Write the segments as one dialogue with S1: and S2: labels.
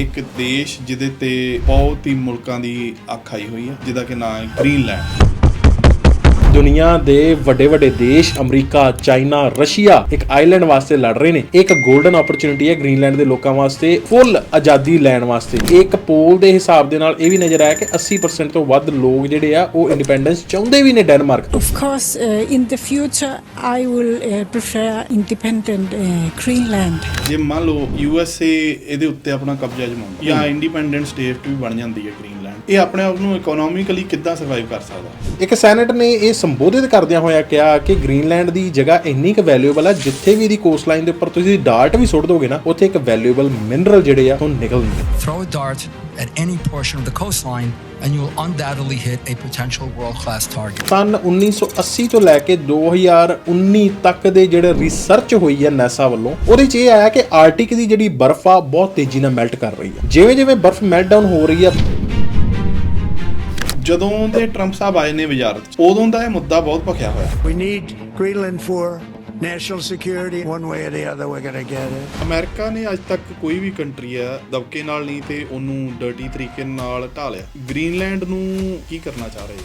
S1: ਇੱਕ ਦੇਸ਼ ਜਿਹਦੇ ਤੇ ਬਹੁਤ ਹੀ ਮੁਲਕਾਂ ਦੀ ਅੱਖ ਆਈ ਹੋਈ ਹੈ, ਜਿਹਦਾ ਕਿ ਨਾਮ ਹੈ ਗ੍ਰੀਨਲੈਂਡ।
S2: ਦੁਨੀਆ ਦੇ ਵੱਡੇ ਵੱਡੇ ਦੇਸ਼ ਅਮਰੀਕਾ ਚਾਈਨਾ ਰਸ਼ੀਆ ਇੱਕ ਆਈਲੈਂਡ ਵਾਸਤੇ ਲੜ ਰਹੇ ਨੇ। ਇੱਕ 골ਡਨ ਓਪਰਚ्युनिटी ਹੈ ਗ੍ਰੀਨਲੈਂਡ ਦੇ ਲੋਕਾਂ ਵਾਸਤੇ ਫੁੱਲ ਆਜ਼ਾਦੀ ਲੈਣ ਵਾਸਤੇ। ਇੱਕ ਪੋਲ ਦੇ ਹਿਸਾਬ ਦੇ ਨਾਲ ਇਹ ਵੀ ਨਜ਼ਰ ਆਇਆ ਕਿ 80% ਤੋਂ ਵੱਧ ਲੋਕ ਜਿਹੜੇ ਆ ਉਹ ਇੰਡੀਪੈਂਡੈਂਸ ਚਾਹੁੰਦੇ ਵੀ ਨੇ ਡੈਨਮਾਰਕ ਤੋਂ।
S3: Of course in the future I will prefer independent Greenland
S1: ਜੇ ਮੰਨ ਲਓ ਯੂਐਸਏ ਇਹਦੇ ਉੱਤੇ ਆਪਣਾ ਕਬਜ਼ਾ ਜਮਾਉਂਦਾ ਜਾਂ ਇੰਡੀਪੈਂਡੈਂਟ ਸਟੇਟ ਵੀ ਬਣ ਜਾਂਦੀ ਹੈ ਗ੍ਰੀਨ ਇਹ ਆਪਣੇ ਆਪ ਨੂੰ ਇਕਨੋਮਿਕਲੀ ਕਿੱਦਾਂ ਸਰਵਾਈਵ ਕਰ ਸਕਦਾ?
S2: ਇੱਕ ਸੈਨੇਟ ਨੇ ਇਹ ਸੰਬੋਧਿਤ ਕਰਦਿਆਂ ਹੋਇਆ ਕਿਹਾ ਕਿ ਗ੍ਰੀਨਲੈਂਡ ਦੀ ਜਗ੍ਹਾ ਇੰਨੀ ਕੁ ਵੈਲਿਊਬਲ ਆ ਜਿੱਥੇ ਵੀ ਇਹਦੀ ਕੋਸਟਲਾਈਨ ਦੇ ਉੱਪਰ ਤੁਸੀਂ ਡਾਰਟ ਵੀ ਸੁੱਟ ਦੋਗੇ ਨਾ ਉੱਥੇ ਇੱਕ ਵੈਲਿਊਬਲ ਮਿਨਰਲ ਜਿਹੜੇ ਆ ਉਹ ਨਿਕਲਣਗੇ।
S4: Throw a dart at any portion of the coastline, and you will undoubtedly hit a potential world class target.
S2: ਸਨ 1980 ਤੋਂ ਲੈ ਕੇ 2019 ਤੱਕ ਦੇ ਜਿਹੜੇ ਰਿਸਰਚ ਹੋਈ ਹੈ ਨਾਸਾ ਵੱਲੋਂ ਉਹਦੇ 'ਚ ਇਹ ਆਇਆ ਕਿ ਆਰਟਿਕ ਦੀ ਜਿਹੜੀ ਬਰਫ਼ ਆ ਬਹੁਤ ਤੇਜ਼ੀ ਨਾਲ ਮੈਲਟ ਕਰ ਰਹੀ ਹੈ ਜਿਵੇਂ ਜਿਵੇਂ ਬਰਫ਼ ਮੈਲਟ ਡਾਊਨ ਹੋ ਰਹੀ ਹੈ
S1: ਜਦੋਂ ਦੇ ਟਰੰਪ ਸਾਹਿਬ ਆਏ ਨੇ ਵਜ਼ਾਰਤ 'ਚ, ਉਦੋਂ ਦਾ ਇਹ ਮੁੱਦਾ ਬਹੁਤ ਭਖਿਆ ਹੋਇਆ।
S5: We need Greenland for national security. One way or the other, we're going to get it.
S1: America ਨੇ ਅੱਜ ਤੱਕ ਕੋਈ ਵੀ ਕੰਟਰੀ ਆ ਦਬਕੇ ਨਾਲ ਨਹੀਂ ਤੇ ਉਹਨੂੰ ਡਰਟੀ ਤਰੀਕੇ ਨਾਲ ਢਾਲਿਆ ਗ੍ਰੀਨਲੈਂਡ ਨੂੰ ਕੀ ਕਰਨਾ ਚਾਹ ਰਹੇ?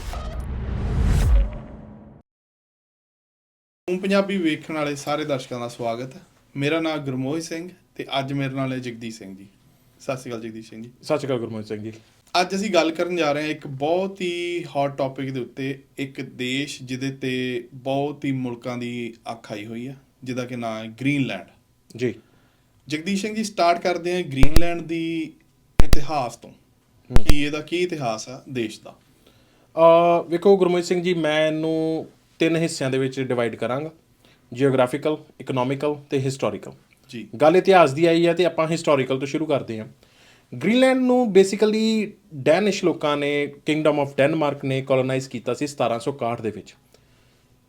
S1: ਹੂੰ ਪੰਜਾਬੀ ਵੇਖਣ ਵਾਲੇ ਸਾਰੇ ਦਰਸ਼ਕਾਂ ਦਾ ਸਵਾਗਤ ਹੈ। ਮੇਰਾ ਨਾਮ ਗੁਰਮੋਹ ਸਿੰਘ ਤੇ ਅੱਜ ਮੇਰੇ ਨਾਲ ਹੈ ਜਗਦੀਸ਼ ਸਿੰਘ ਜੀ। ਸਤਿ ਸ਼੍ਰੀ ਅਕਾਲ ਜਗਦੀਸ਼ ਸਿੰਘ ਜੀ।
S2: ਸਤਿ ਸ਼੍ਰੀ ਅਕਾਲ ਗੁਰਮੋਹਨ ਸਿੰਘ ਜੀ।
S1: ਅੱਜ ਅਸੀਂ ਗੱਲ ਕਰਨ ਜਾ ਰਹੇ ਹਾਂ ਇੱਕ ਬਹੁਤ ਹੀ ਹੌਟ ਟੌਪਿਕ ਦੇ ਉੱਤੇ ਇੱਕ ਦੇਸ਼ ਜਿਹਦੇ ਤੇ ਬਹੁਤ ਹੀ ਮੁਲਕਾਂ ਦੀ ਅੱਖ ਆਈ ਹੋਈ ਹੈ ਜਿਹਦਾ ਕਿ ਨਾਮ ਹੈ ਗ੍ਰੀਨਲੈਂਡ
S2: ਜੀ।
S1: ਜਗਦੀਸ਼ ਸਿੰਘ ਜੀ ਸਟਾਰਟ ਕਰਦੇ ਹਾਂ ਗ੍ਰੀਨਲੈਂਡ ਦੀ ਇਤਿਹਾਸ ਤੋਂ। ਕਿ ਇਹਦਾ ਕੀ ਇਤਿਹਾਸ ਆ ਦੇਸ਼ ਦਾ?
S2: ਅ ਵੇਖੋ ਗੁਰਮੋਹਨ ਸਿੰਘ ਜੀ ਮੈਂ ਇਹਨੂੰ ਤਿੰਨ ਹਿੱਸਿਆਂ ਦੇ ਵਿੱਚ ਡਿਵਾਈਡ ਕਰਾਂਗਾ। ਜੀਓਗ੍ਰਾਫੀਕਲ ਇਕਨੋਮਿਕਲ ਤੇ ਹਿਸਟੋਰੀਕਲ
S1: ਜੀ।
S2: ਗੱਲ ਇਤਿਹਾਸ ਦੀ ਆਈ ਹੈ ਤੇ ਆਪਾਂ ਹਿਸਟੋਰੀਕਲ ਤੋਂ ਸ਼ੁਰੂ ਕਰਦੇ ਹਾਂ। ਗ੍ਰੀਨਲੈਂਡ ਨੂੰ ਬੇਸਿਕਲੀ ਡੈਨਿਸ਼ ਲੋਕਾਂ ਨੇ ਕਿੰਗਡਮ ਆਫ ਡੈਨਮਾਰਕ ਨੇ ਕੋਲੋਨਾਈਜ਼ ਕੀਤਾ ਸੀ 1761 ਦੇ ਵਿੱਚ।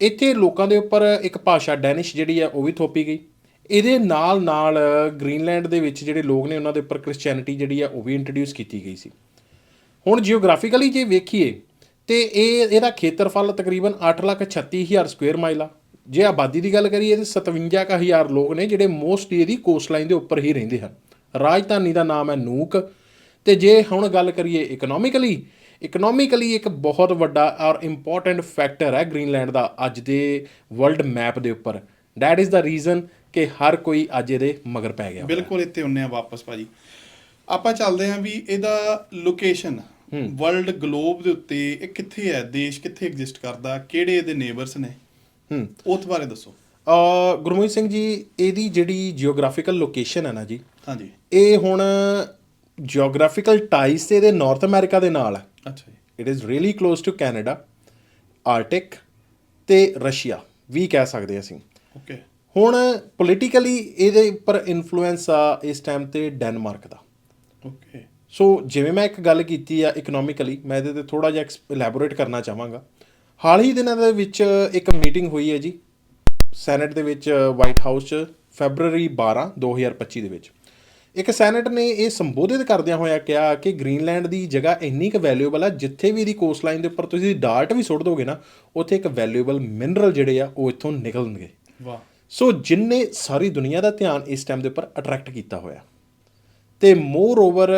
S2: ਇੱਥੇ ਲੋਕਾਂ ਦੇ ਉੱਪਰ ਇੱਕ ਭਾਸ਼ਾ ਡੈਨਿਸ਼ ਜਿਹੜੀ ਹੈ ਉਹ ਵੀ ਥੋਪੀ ਗਈ। ਇਹਦੇ ਨਾਲ ਨਾਲ ਗ੍ਰੀਨਲੈਂਡ ਦੇ ਵਿੱਚ ਜਿਹੜੇ ਲੋਕ ਨੇ ਉਹਨਾਂ ਦੇ ਉੱਪਰ ਕ੍ਰਿਸਚੀਅਨਿਟੀ ਜਿਹੜੀ ਹੈ ਉਹ ਵੀ ਇੰਟਰੋਡਿਊਸ ਕੀਤੀ ਗਈ ਸੀ। ਹੁਣ ਜੀਓਗ੍ਰਾਫੀਕਲੀ ਜੇ ਵੇਖੀਏ ਤੇ ਇਹ, ਇਹਦਾ ਖੇਤਰਫਲ ਤਕਰੀਬਨ 836000 ਸਕੁਅਰ ਮਾਈਲ ਆ। ਜੇ ਆਬਾਦੀ ਦੀ ਗੱਲ ਕਰੀਏ ਤੇ 57000 ਲੋਕ ਨੇ ਜਿਹੜੇ ਮੋਸਟਲੀ ਇਹਦੀ ਕੋਸਟਲਾਈਨ ਦੇ ਉੱਪਰ ਹੀ ਰਹਿੰਦੇ ਹਨ। ਰਾਜਧਾਨੀ ਦਾ ਨਾਮ ਹੈ ਨੂਕ। ਤੇ ਜੇ ਹੁਣ ਗੱਲ ਕਰੀਏ ਇਕਨੋਮਿਕਲੀ ਇਕਨੋਮਿਕਲੀ ਇੱਕ ਬਹੁਤ ਵੱਡਾ ਔਰ ਇੰਪੋਰਟੈਂਟ ਫੈਕਟਰ ਹੈ ਗ੍ਰੀਨਲੈਂਡ ਦਾ ਅੱਜ ਦੇ ਵਰਲਡ ਮੈਪ ਦੇ ਉੱਪਰ। ਦੈਟ ਇਜ਼ ਦਾ ਰੀਜ਼ਨ ਕਿ ਹਰ ਕੋਈ ਅੱਜ ਇਹਦੇ ਮਗਰ ਪੈ ਗਿਆ।
S1: ਬਿਲਕੁਲ ਇੱਥੇ ਹੁੰਨੇ ਆ ਵਾਪਸ ਭਾਜੀ। ਆਪਾਂ ਚੱਲਦੇ ਆਂ ਵੀ ਇਹਦਾ ਲੋਕੇਸ਼ਨ ਵਰਲਡ ਗਲੋਬ ਦੇ ਉੱਤੇ ਇਹ ਕਿੱਥੇ ਹੈ ਦੇਸ਼ ਕਿੱਥੇ ਐਗਜ਼ਿਸਟ ਕਰਦਾ ਕਿਹੜੇ ਇਹਦੇ ਨੇਬਰਸ ਨੇ?
S2: ਹੂੰ।
S1: ਉਸ ਬਾਰੇ ਦੱਸੋ।
S2: ਅ ਗੁਰਮੋਹਨ ਸਿੰਘ ਜੀ ਇਹਦੀ ਜਿਹੜੀ ਜੀਓਗ੍ਰਾਫੀਕਲ ਲੋਕੇਸ਼ਨ ਹੈ ਨਾ ਜੀ
S1: ਹਾਂਜੀ।
S2: ਇਹ ਹੁਣ ਜੀਓਗ੍ਰਾਫੀਕਲ ਟਾਈਸ ਤੇ ਇਹਦੇ ਨਾਰਥ ਅਮਰੀਕਾ ਦੇ ਨਾਲ ਹੈ।
S1: ਅੱਛਾ ਜੀ।
S2: It is really close to Canada Arctic ਤੇ ਰਸ਼ੀਆ ਵੀ ਕਹਿ ਸਕਦੇ ਅਸੀਂ।
S1: ਓਕੇ
S2: ਹੁਣ ਪੋਲੀਟੀਕਲੀ ਇਹਦੇ ਉੱਪਰ ਇਨਫਲੂਐਂਸ ਆ ਇਸ ਟਾਈਮ ਤੇ ਡੈਨਮਾਰਕ ਦਾ।
S1: ਓਕੇ
S2: ਸੋ ਜਿਵੇਂ ਮੈਂ ਇੱਕ ਗੱਲ ਕੀਤੀ ਆ ਇਕਨੋਮਿਕਲੀ ਮੈਂ ਇਹਦੇ ਤੇ ਥੋੜਾ ਜਿਹਾ ਇਲੈਬੋਰੇਟ ਕਰਨਾ ਚਾਹਾਂਗਾ। ਹਾਲ ਹੀ ਦਿਨਾਂ ਦੇ ਵਿੱਚ ਇੱਕ ਮੀਟਿੰਗ ਹੋਈ ਹੈ ਜੀ ਸੈਨੇਟ ਦੇ ਵਿੱਚ ਵਾਈਟ ਹਾਊਸ 'ਚ ਫੈਬਰੂਅਰੀ 12 2025 ਦੇ ਵਿੱਚ। ਇੱਕ ਸੈਨੇਟ ਨੇ ਇਹ ਸੰਬੋਧਿਤ ਕਰਦਿਆਂ ਹੋਇਆ ਕਿਹਾ ਕਿ ਗ੍ਰੀਨਲੈਂਡ ਦੀ ਜਗ੍ਹਾ ਇੰਨੀ ਕੁ ਵੈਲਿਊਬਲ ਆ ਜਿੱਥੇ ਵੀ ਇਹਦੀ ਕੋਸਟਲਾਈਨ ਦੇ ਉੱਪਰ ਤੁਸੀਂ ਡਾਰਟ ਵੀ ਸੁੱਟ ਦੋਗੇ ਨਾ ਉੱਥੇ ਇੱਕ ਵੈਲਿਊਬਲ ਮਿਨਰਲ ਜਿਹੜੇ ਆ ਉਹ ਇੱਥੋਂ ਨਿਕਲਣਗੇ।
S1: ਵਾਹ।
S2: ਸੋ ਜਿਨਨੇ ਸਾਰੀ ਦੁਨੀਆ ਦਾ ਧਿਆਨ ਇਸ ਟਾਈਮ ਦੇ ਉੱਪਰ ਅਟਰੈਕਟ ਕੀਤਾ ਹੋਇਆ। ਤੇ ਮੋਰ ਓਵਰ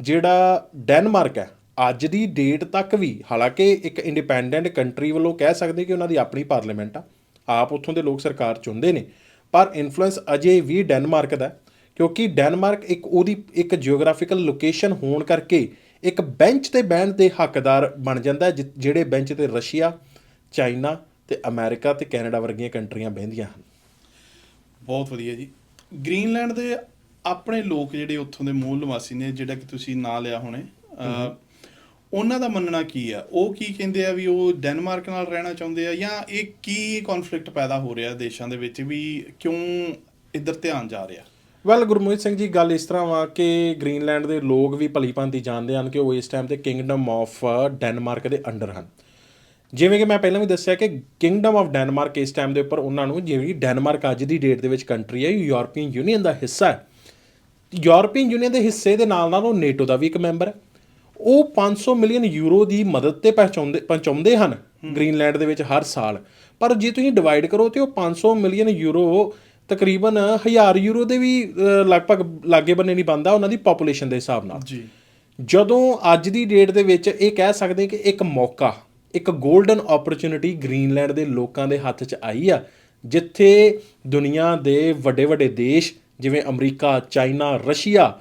S2: ਜਿਹੜਾ ਡੈਨਮਾਰਕ ਹੈ ਅੱਜ ਦੀ ਡੇਟ ਤੱਕ ਵੀ ਹਾਲਾਂਕਿ ਇੱਕ ਇੰਡੀਪੈਂਡੈਂਟ ਕੰਟਰੀ ਵੱਲੋਂ ਕਹਿ ਸਕਦੇ ਕਿ ਉਹਨਾਂ ਦੀ ਆਪਣੀ ਪਾਰਲੀਮੈਂਟ ਆ ਆਪ ਉੱਥੋਂ ਦੇ ਲੋਕ ਸਰਕਾਰ ਚੁਣਦੇ ਨੇ। ਪਰ ਇਨਫਲੂਐਂਸ ਅਜੇ ਵੀ ਡੈਨਮਾਰਕ ਦਾ ਕਿਉਂਕਿ ਡੈਨਮਾਰਕ ਇੱਕ ਉਹਦੀ ਇੱਕ ਜੀਓਗ੍ਰਾਫੀਕਲ ਲੋਕੇਸ਼ਨ ਹੋਣ ਕਰਕੇ ਇੱਕ ਬੈਂਚ ਤੇ ਬਹਿਣ ਦੇ ਹੱਕਦਾਰ ਬਣ ਜਾਂਦਾ ਜਿ- ਜਿਹੜੇ ਬੈਂਚ ਤੇ ਰਸ਼ੀਆ, ਚਾਈਨਾ ਤੇ ਅਮਰੀਕਾ ਤੇ ਕੈਨੇਡਾ ਵਰਗੀਆਂ ਕੰਟਰੀਆਂ ਬਹਿੰਦੀਆਂ ਹਨ।
S1: ਬਹੁਤ ਵਧੀਆ ਜੀ। ਗ੍ਰੀਨਲੈਂਡ ਦੇ ਆਪਣੇ ਲੋਕ ਜਿਹੜੇ ਉੱਥੋਂ ਦੇ ਮੂਲ ਨਿਵਾਸੀ ਨੇ, ਜਿਹੜਾ ਕਿ ਤੁਸੀਂ ਨਾਂ ਲਿਆ ਹੋਣੇ ਉਹਨਾਂ ਦਾ ਮੰਨਣਾ ਕੀ ਆ? ਉਹ ਕੀ ਕਹਿੰਦੇ ਆ ਵੀ ਉਹ ਡੈਨਮਾਰਕ ਨਾਲ ਰਹਿਣਾ ਚਾਹੁੰਦੇ ਆ ਜਾਂ ਇਹ ਕੀ ਕਨਫਲਿਕਟ ਪੈਦਾ ਹੋ ਰਿਹਾ ਦੇਸ਼ਾਂ ਦੇ ਵਿੱਚ ਵੀ ਕਿਉਂ ਇੱਧਰ ਧਿਆਨ ਜਾ ਰਿਹਾ?
S2: ਵੈਲ ਗੁਰਮੋਹਿਤ ਸਿੰਘ ਜੀ, ਗੱਲ ਇਸ ਤਰ੍ਹਾਂ ਵਾ ਕਿ ਗ੍ਰੀਨਲੈਂਡ ਦੇ ਲੋਕ ਵੀ ਭਲੀ ਭਾਂਤੀ ਜਾਣਦੇ ਹਨ ਕਿ ਉਹ ਇਸ ਟਾਈਮ ਤੇ ਕਿੰਗਡਮ ਆਫ ਡੈਨਮਾਰਕ ਦੇ ਅੰਡਰ ਹਨ। ਜਿਵੇਂ ਕਿ ਮੈਂ ਪਹਿਲਾਂ ਵੀ ਦੱਸਿਆ ਕਿ ਕਿੰਗਡਮ ਆਫ ਡੈਨਮਾਰਕ ਇਸ ਟਾਈਮ ਦੇ ਉੱਪਰ ਉਹਨਾਂ ਨੂੰ ਜਿਵੇਂ ਡੈਨਮਾਰਕ ਅੱਜ ਦੀ ਡੇਟ ਦੇ ਵਿੱਚ ਕੰਟਰੀ ਹੈ ਯੂਰਪੀਅਨ ਯੂਨੀਅਨ ਦਾ ਹਿੱਸਾ ਹੈ। ਯੂਰਪੀਅਨ ਯੂਨੀਅਨ ਦੇ ਹਿੱਸੇ ਦੇ ਨਾਲ ਨਾਲ ਉਹ ਨੇਟੋ ਦਾ ਵੀ ਇੱਕ ਮੈਂਬਰ ਹੈ। ਉਹ 500 ਮਿਲੀਅਨ ਯੂਰੋ ਦੀ ਮਦਦ ਤੇ ਪਹੁੰਚਾਉਂਦੇ ਪਹੁੰਚਾਉਂਦੇ ਹਨ ਗ੍ਰੀਨਲੈਂਡ ਦੇ ਵਿੱਚ ਹਰ ਸਾਲ। ਪਰ ਜੇ ਤੁਸੀਂ ਡਿਵਾਈਡ ਕਰੋ ਤੇ ਉਹ 500 ਮਿਲੀਅਨ ਯੂਰੋ ਤਕਰੀਬਨ 1000 ਯੂਰੋ ਦੇ ਵੀ ਲਗਭਗ ਲਾਗੇ ਬੰਨੇ ਨਹੀਂ ਬੰਦਾ ਉਹਨਾਂ ਦੀ ਪੋਪੂਲੇਸ਼ਨ ਦੇ ਹਿਸਾਬ ਨਾਲ।
S1: ਜੀ।
S2: ਜਦੋਂ ਅੱਜ ਦੀ ਡੇਟ ਦੇ ਵਿੱਚ ਇਹ ਕਹਿ ਸਕਦੇ ਕਿ ਇੱਕ ਮੌਕਾ ਇੱਕ ਗੋਲਡਨ ਓਪਰਚ्युनिटी ਗ੍ਰੀਨਲੈਂਡ ਦੇ ਲੋਕਾਂ ਦੇ ਹੱਥ 'ਚ ਆਈ ਆ ਜਿੱਥੇ ਦੁਨੀਆ ਦੇ ਵੱਡੇ ਵੱਡੇ ਦੇਸ਼ ਜਿਵੇਂ ਅਮਰੀਕਾ ਚਾਈਨਾ ਰਸ਼ੀਆ